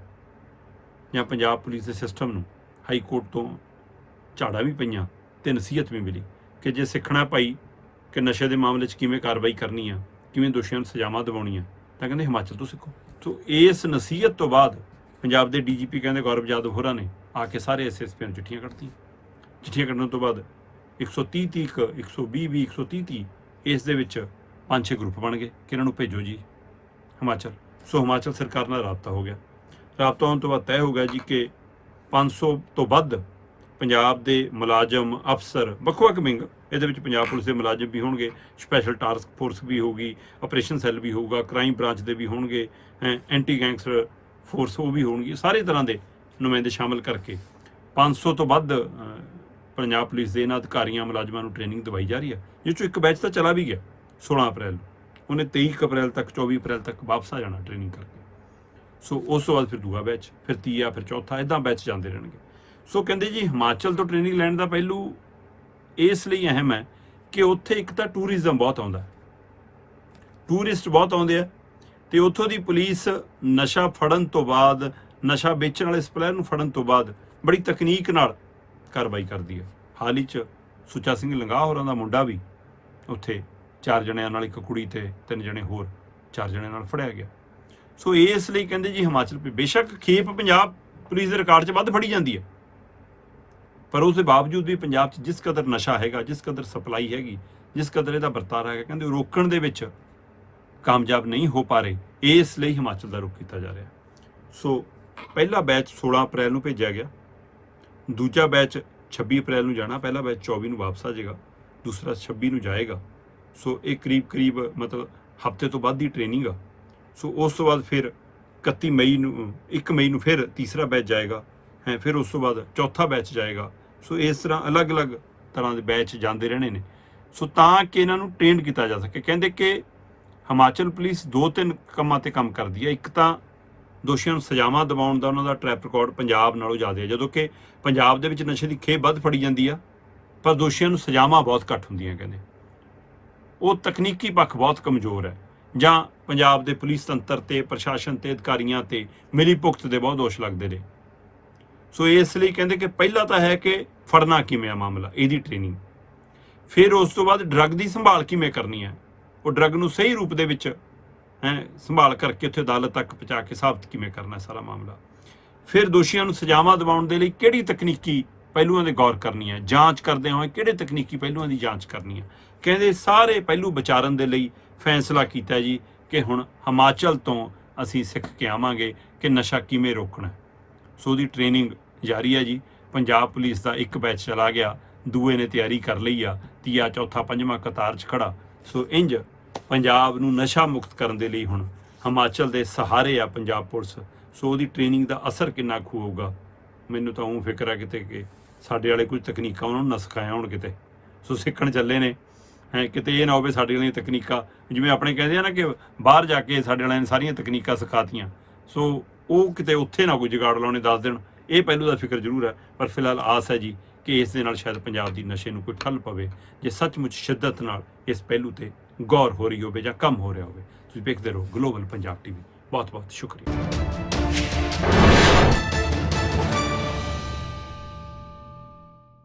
ਜਾਂ ਪੰਜਾਬ ਪੁਲਿਸ ਦੇ ਸਿਸਟਮ ਨੂੰ ਹਾਈ ਕੋਰਟ ਤੋਂ ਝਾੜਾ ਵੀ ਪਈਆਂ, ਤੇ ਨਸੀਹਤ ਵੀ ਮਿਲੀ ਕਿ ਜੇ ਸਿੱਖਣਾ ਭਾਈ ਕਿ ਨਸ਼ੇ ਦੇ ਮਾਮਲੇ 'ਚ ਕਿਵੇਂ ਕਾਰਵਾਈ ਕਰਨੀ ਆ, ਕਿਵੇਂ ਦੋਸ਼ੀਆਂ ਨੂੰ ਸਜ਼ਾਵਾਂ ਦਿਵਾਉਣੀਆਂ ਤਾਂ ਕਹਿੰਦੇ ਹਿਮਾਚਲ ਤੋਂ ਸਿੱਖੋ। ਸੋ ਇਸ ਨਸੀਹਤ ਤੋਂ ਬਾਅਦ ਪੰਜਾਬ ਦੇ ਡੀਜੀਪੀ ਕਹਿੰਦੇ ਗੌਰਵ ਯਾਦਵ ਹੋਰਾਂ ਨੇ ਆ ਕੇ ਸਾਰੇ ਐਸਐਸਪੀ ਨੂੰ ਚਿੱਠੀਆਂ ਕੱਢਤੀਆਂ। ਚਿੱਠੀਆਂ ਕੱਢਣ ਤੋਂ ਬਾਅਦ 130 ਤੀਕ 120 ਵੀ 130 ਤੀਹ ਇਸ ਦੇ ਵਿੱਚ ਪੰਜ ਛੇ ਗਰੁੱਪ ਬਣ ਗਏ ਕਿ ਇਹਨਾਂ ਨੂੰ ਭੇਜੋ ਜੀ। ਹਿਮਾਚਲ। ਸੋ ਹਿਮਾਚਲ ਸਰਕਾਰ ਨਾਲ ਰਾਬਤਾ ਹੋ ਗਿਆ। ਰਾਬਤਾ ਹੋਣ ਤੋਂ ਬਾਅਦ ਤੈਅ ਹੋ ਗਿਆ ਜੀ ਕਿ 500 ਤੋਂ ਵੱਧ ਪੰਜਾਬ ਦੇ ਮੁਲਾਜ਼ਮ, ਅਫਸਰ, ਵੱਖ-ਵੱਖ ਵਿੰਗ ਇਹਦੇ ਵਿੱਚ ਪੰਜਾਬ ਪੁਲਿਸ ਦੇ ਮੁਲਾਜ਼ਮ ਵੀ ਹੋਣਗੇ ਸਪੈਸ਼ਲ ਟਾਸਕ ਫੋਰਸ ਵੀ ਹੋਊਗੀ ਆਪਰੇਸ਼ਨ ਸੈੱਲ ਵੀ ਹੋਊਗਾ ਕ੍ਰਾਈਮ ਬ੍ਰਾਂਚ ਦੇ ਵੀ ਹੋਣਗੇ ਐਂਟੀ ਗੈਂਗਸਟਰ ਫੋਰਸ ਉਹ ਵੀ ਹੋਣਗੀ, ਸਾਰੇ ਤਰ੍ਹਾਂ ਦੇ ਨੁਮਾਇੰਦੇ ਸ਼ਾਮਲ ਕਰਕੇ। 500 ਤੋਂ ਵੱਧ ਪੰਜਾਬ ਪੁਲਿਸ ਦੇ ਇਹਨਾਂ ਅਧਿਕਾਰੀਆਂ, ਮੁਲਾਜ਼ਮਾਂ ਨੂੰ ਟ੍ਰੇਨਿੰਗ ਦਵਾਈ ਜਾ ਰਹੀ ਹੈ। ਜਿਸ ਚੋਂ ਇੱਕ ਬੈਚ ਤਾਂ ਚਲਾ ਵੀ ਗਿਆ 16 ਅਪ੍ਰੈਲ ਨੂੰ। ਉਹਨੇ 23 ਕੁ ਅਪ੍ਰੈਲ ਤੱਕ 24 ਅਪ੍ਰੈਲ ਤੱਕ ਵਾਪਸ ਆ ਜਾਣਾ ਟ੍ਰੇਨਿੰਗ ਕਰਕੇ। ਸੋ ਉਸ ਤੋਂ ਬਾਅਦ ਫਿਰ ਦੂਆ ਬੈਚ ਫਿਰ ਤੀਆ, ਫਿਰ ਚੌਥਾ ਇਦਾਂ ਬੈਚ ਜਾਂਦੇ ਰਹਿਣਗੇ। ਸੋ ਕਹਿੰਦੇ ਜੀ, ਹਿਮਾਚਲ ਤੋਂ ਟ੍ਰੇਨਿੰਗ ਲੈਣ ਦਾ ਪਹਿਲੂ ਇਸ ਲਈ ਅਹਿਮ ਹੈ ਕਿ ਉੱਥੇ ਇੱਕ ਤਾਂ ਟੂਰਿਜ਼ਮ ਬਹੁਤ ਆਉਂਦਾ ਟੂਰਿਸਟ ਬਹੁਤ ਆਉਂਦੇ ਆ ਤੇ ਉੱਥੋਂ ਦੀ ਪੁਲਿਸ ਨਸ਼ਾ ਫੜਨ ਤੋਂ ਬਾਅਦ, ਨਸ਼ਾ ਵੇਚਣ ਵਾਲੇ ਸਪਲਾਇਰ ਨੂੰ ਫੜਨ ਤੋਂ ਬਾਅਦ ਬੜੀ ਤਕਨੀਕ ਨਾਲ ਕਾਰਵਾਈ ਕਰਦੀ ਹੈ। ਹਾਲ ਹੀ ਚ ਸੁੱਚਾ ਸਿੰਘ ਲੰਗਾਹ ਹੋਰਾਂ ਦਾ ਮੁੰਡਾ ਵੀ ਉੱਥੇ ਚਾਰ ਜਣਿਆਂ ਨਾਲ ਇੱਕ ਕੁੜੀ ਤੇ ਤਿੰਨ ਜਣੇ ਹੋਰ ਚਾਰ ਜਣਿਆਂ ਨਾਲ ਫੜਿਆ ਗਿਆ। ਸੋ ਇਸ ਲਈ ਕਹਿੰਦੇ ਜੀ ਹਿਮਾਚਲ ਪ- ਬੇਸ਼ੱਕ ਖੇਪ ਪੰਜਾਬ ਪੁਲਿਸ ਦੇ ਰਿਕਾਰਡ 'ਚ ਵੱਧ ਫੜੀ ਜਾਂਦੀ ਹੈ। ਪਰ ਉਸ ਦੇ ਬਾਵਜੂਦ ਵੀ ਪੰਜਾਬ 'ਚ ਜਿਸ ਕਦਰ ਨਸ਼ਾ ਹੈਗਾ, ਜਿਸ ਕਦਰ ਸਪਲਾਈ ਹੈਗੀ, ਜਿਸ ਕਦਰ ਇਹਦਾ ਵਰਤਾਰਾ ਹੈਗਾ, ਕਹਿੰਦੇ ਉਹ ਰੋਕਣ ਦੇ ਵਿੱਚ ਕਾਮਯਾਬ ਨਹੀਂ ਹੋ ਪਾ ਰਹੇ, ਇਸ ਲਈ ਹਿਮਾਚਲ ਦਾ ਰੁਖ ਕੀਤਾ ਜਾ ਰਿਹਾ। ਸੋ ਪਹਿਲਾ ਬੈਚ 16 ਅਪ੍ਰੈਲ ਨੂੰ ਭੇਜਿਆ ਗਿਆ, ਦੂਜਾ ਬੈਚ 26 ਅਪ੍ਰੈਲ ਨੂੰ ਜਾਣਾ, ਪਹਿਲਾ ਬੈਚ 24 ਨੂੰ ਵਾਪਸ ਆ ਜਾਏਗਾ, ਦੂਸਰਾ 26 ਨੂੰ ਜਾਏਗਾ। ਸੋ ਇਹ ਕਰੀਬ ਕਰੀਬ ਮਤਲਬ ਹਫ਼ਤੇ ਤੋਂ ਬਾਅਦ ਦੀ ਟ੍ਰੇਨਿੰਗ ਆ। ਸੋ ਉਸ ਤੋਂ ਬਾਅਦ ਫਿਰ 31 ਮਈ ਨੂੰ 1 ਮਈ ਨੂੰ ਫਿਰ ਤੀਸਰਾ ਬੈਚ ਜਾਏਗਾ, ਹੈ, ਫਿਰ ਉਸ ਤੋਂ ਬਾਅਦ ਚੌਥਾ ਬੈਚ ਜਾਏਗਾ। ਸੋ ਇਸ ਤਰ੍ਹਾਂ ਅਲੱਗ-ਅਲੱਗ ਤਰ੍ਹਾਂ ਦੇ ਬੈਚ ਜਾਂਦੇ ਰਹਿਣੇ ਨੇ। ਸੋ ਤਾਂ ਕਿ ਇਹਨਾਂ ਨੂੰ ਟ੍ਰੇਨ ਕੀਤਾ ਜਾ ਸਕੇ। ਕਹਿੰਦੇ ਕਿ ਹਿਮਾਚਲ ਪੁਲਿਸ ਦੋ ਤਿੰਨ ਕੰਮਾਂ ਤੇ ਕੰਮ ਕਰਦੀ ਹੈ। ਇੱਕ ਤਾਂ ਦੋਸ਼ੀਆਂ ਨੂੰ ਸਜ਼ਾਵਾਂ ਦਿਵਾਉਣ ਦਾ, ਉਹਨਾਂ ਦਾ ਟਰੈਕ ਰਿਕਾਰਡ ਪੰਜਾਬ ਨਾਲੋਂ ਜ਼ਿਆਦਾ ਹੈ। ਜਦੋਂ ਕਿ ਪੰਜਾਬ ਦੇ ਵਿੱਚ ਨਸ਼ੇ ਦੀ ਖੇਪ ਵੱਧ ਫੜੀ ਜਾਂਦੀ ਆ, ਪਰ ਦੋਸ਼ੀਆਂ ਨੂੰ ਸਜ਼ਾਵਾਂ ਬਹੁਤ ਘੱਟ ਹੁੰਦੀਆਂ ਕਹਿੰਦੇ। ਉਹ ਤਕਨੀਕੀ ਪੱਖ ਬਹੁਤ ਕਮਜ਼ੋਰ ਹੈ। ਜਾਂ ਪੰਜਾਬ ਦੇ ਪੁਲਿਸ ਤੰਤਰ ਤੇ, ਪ੍ਰਸ਼ਾਸਨ ਤੇ, ਅਧਿਕਾਰੀਆਂ ਤੇ ਮਿਲੀ ਭੁਗਤ ਦੇ ਬਹੁਤ ਦੋਸ਼ ਲੱਗਦੇ ਨੇ। ਸੋ ਇਸ ਲਈ ਕਹਿੰਦੇ ਕਿ ਪਹਿਲਾ ਤਾਂ ਹੈ ਕਿ ਫੜਨਾ ਕਿਵੇਂ ਆ ਮਾਮਲਾ, ਇਹਦੀ ਟ੍ਰੇਨਿੰਗ ਫਿਰ ਉਸ ਤੋਂ ਬਾਅਦ ਡਰੱਗ ਦੀ ਸੰਭਾਲ ਕਿਵੇਂ ਕਰਨੀ ਹੈ? ਉਹ ਡਰੱਗ ਨੂੰ ਸਹੀ ਰੂਪ ਦੇ ਵਿੱਚ, ਹੈ, ਸੰਭਾਲ ਕਰਕੇ ਉੱਥੇ ਅਦਾਲਤ ਤੱਕ ਪਹੁੰਚਾ ਕੇ ਸਾਬਤ ਕਿਵੇਂ ਕਰਨਾ ਸਾਰਾ ਮਾਮਲਾ। ਫਿਰ ਦੋਸ਼ੀਆਂ ਨੂੰ ਸਜ਼ਾਵਾਂ ਦਿਵਾਉਣ ਦੇ ਲਈ ਕਿਹੜੀ ਤਕਨੀਕੀ ਪਹਿਲੂਆਂ ਦੇ ਗੌਰ ਕਰਨੀ ਹੈ? ਜਾਂਚ ਕਰਦੇ ਹੋਏ ਕਿਹੜੇ ਤਕਨੀਕੀ ਪਹਿਲੂਆਂ ਦੀ ਜਾਂਚ ਕਰਨੀ ਹੈ? ਕਹਿੰਦੇ ਸਾਰੇ ਪਹਿਲੂ ਵਿਚਾਰਨ ਦੇ ਲਈ ਫੈਸਲਾ ਕੀਤਾ ਜੀ ਕਿ ਹੁਣ ਹਿਮਾਚਲ ਤੋਂ ਅਸੀਂ ਸਿੱਖ ਕੇ ਆਵਾਂਗੇ ਕਿ ਨਸ਼ਾ ਕਿਵੇਂ ਰੋਕਣਾ ਸੋ ਉਹਦੀ ਟ੍ਰੇਨਿੰਗ ਜਾਰੀ ਹੈ ਜੀ। ਪੰਜਾਬ ਪੁਲਿਸ ਦਾ ਇੱਕ ਬੈਚ ਚਲਾ ਗਿਆ। ਦੂਏ ਨੇ ਤਿਆਰੀ ਕਰ ਲਈ ਆ। ਤੀਆ, ਚੌਥਾ, ਪੰਜਵਾਂ ਕਤਾਰ 'ਚ ਖੜਾ। ਸੋ ਇੰਜ ਪੰਜਾਬ ਨੂੰ ਨਸ਼ਾ ਮੁਕਤ ਕਰਨ ਦੇ ਲਈ ਹੁਣ ਹਿਮਾਚਲ ਦੇ ਸਹਾਰੇ ਆ ਪੰਜਾਬ ਪੁਲਿਸ। ਸੋ ਉਹਦੀ ਟ੍ਰੇਨਿੰਗ ਦਾ ਅਸਰ ਕਿੰਨਾ ਕੁ ਹੋਊਗਾ? ਮੈਨੂੰ ਤਾਂ ਉਹ ਫਿਕਰ ਆ ਕਿਤੇ ਕਿ ਸਾਡੇ ਵਾਲੇ ਕੁਝ ਤਕਨੀਕਾਂ ਉਹਨਾਂ ਨੂੰ ਨਾ ਸਿਖਾਇਆ ਹੋਣ ਕਿਤੇ। ਸੋ ਸਿੱਖਣ ਚੱਲੇ ਨੇ। ਹੈ, ਕਿਤੇ ਇਹ ਨਾ ਹੋਵੇ ਸਾਡੇ ਵਾਲੀਆਂ ਤਕਨੀਕਾਂ। ਜਿਵੇਂ ਆਪਣੇ ਕਹਿੰਦੇ ਆ ਨਾ ਕਿ ਬਾਹਰ ਜਾ ਕੇ ਸਾਡੇ ਵਾਲਿਆਂ ਨੇ ਸਾਰੀਆਂ ਤਕਨੀਕਾਂ ਸਿਖਾਤੀਆਂ। ਸੋ ਉਹ ਕਿਤੇ ਉੱਥੇ ਨਾ ਕੋਈ ਜਗਾੜ ਲਾਉਣੇ ਦੱਸ ਦੇਣ। ਇਹ ਪਹਿਲੂ ਦਾ ਫਿਕਰ ਜ਼ਰੂਰ ਹੈ, ਪਰ ਫਿਲਹਾਲ ਆਸ ਹੈ ਜੀ ਕਿ ਇਸ ਦੇ ਨਾਲ ਸ਼ਾਇਦ ਪੰਜਾਬ ਦੀ ਨਸ਼ੇ ਨੂੰ ਕੋਈ ਠੱਲ ਪਵੇ, ਜੇ ਸੱਚਮੁੱਚ ਸ਼ਿੱਦਤ ਨਾਲ ਇਸ ਪਹਿਲੂ ਤੇ ਗੌਰ ਹੋ ਰਹੀ ਹੋਵੇ ਜਾਂ ਕੰਮ ਹੋ ਰਿਹਾ ਹੋਵੇ। ਤੁਸੀਂ ਵੇਖਦੇ ਰਹੋ ਗਲੋਬਲ ਪੰਜਾਬ ਟੀਵੀ ਬਹੁਤ ਬਹੁਤ ਸ਼ੁਕਰੀਆ।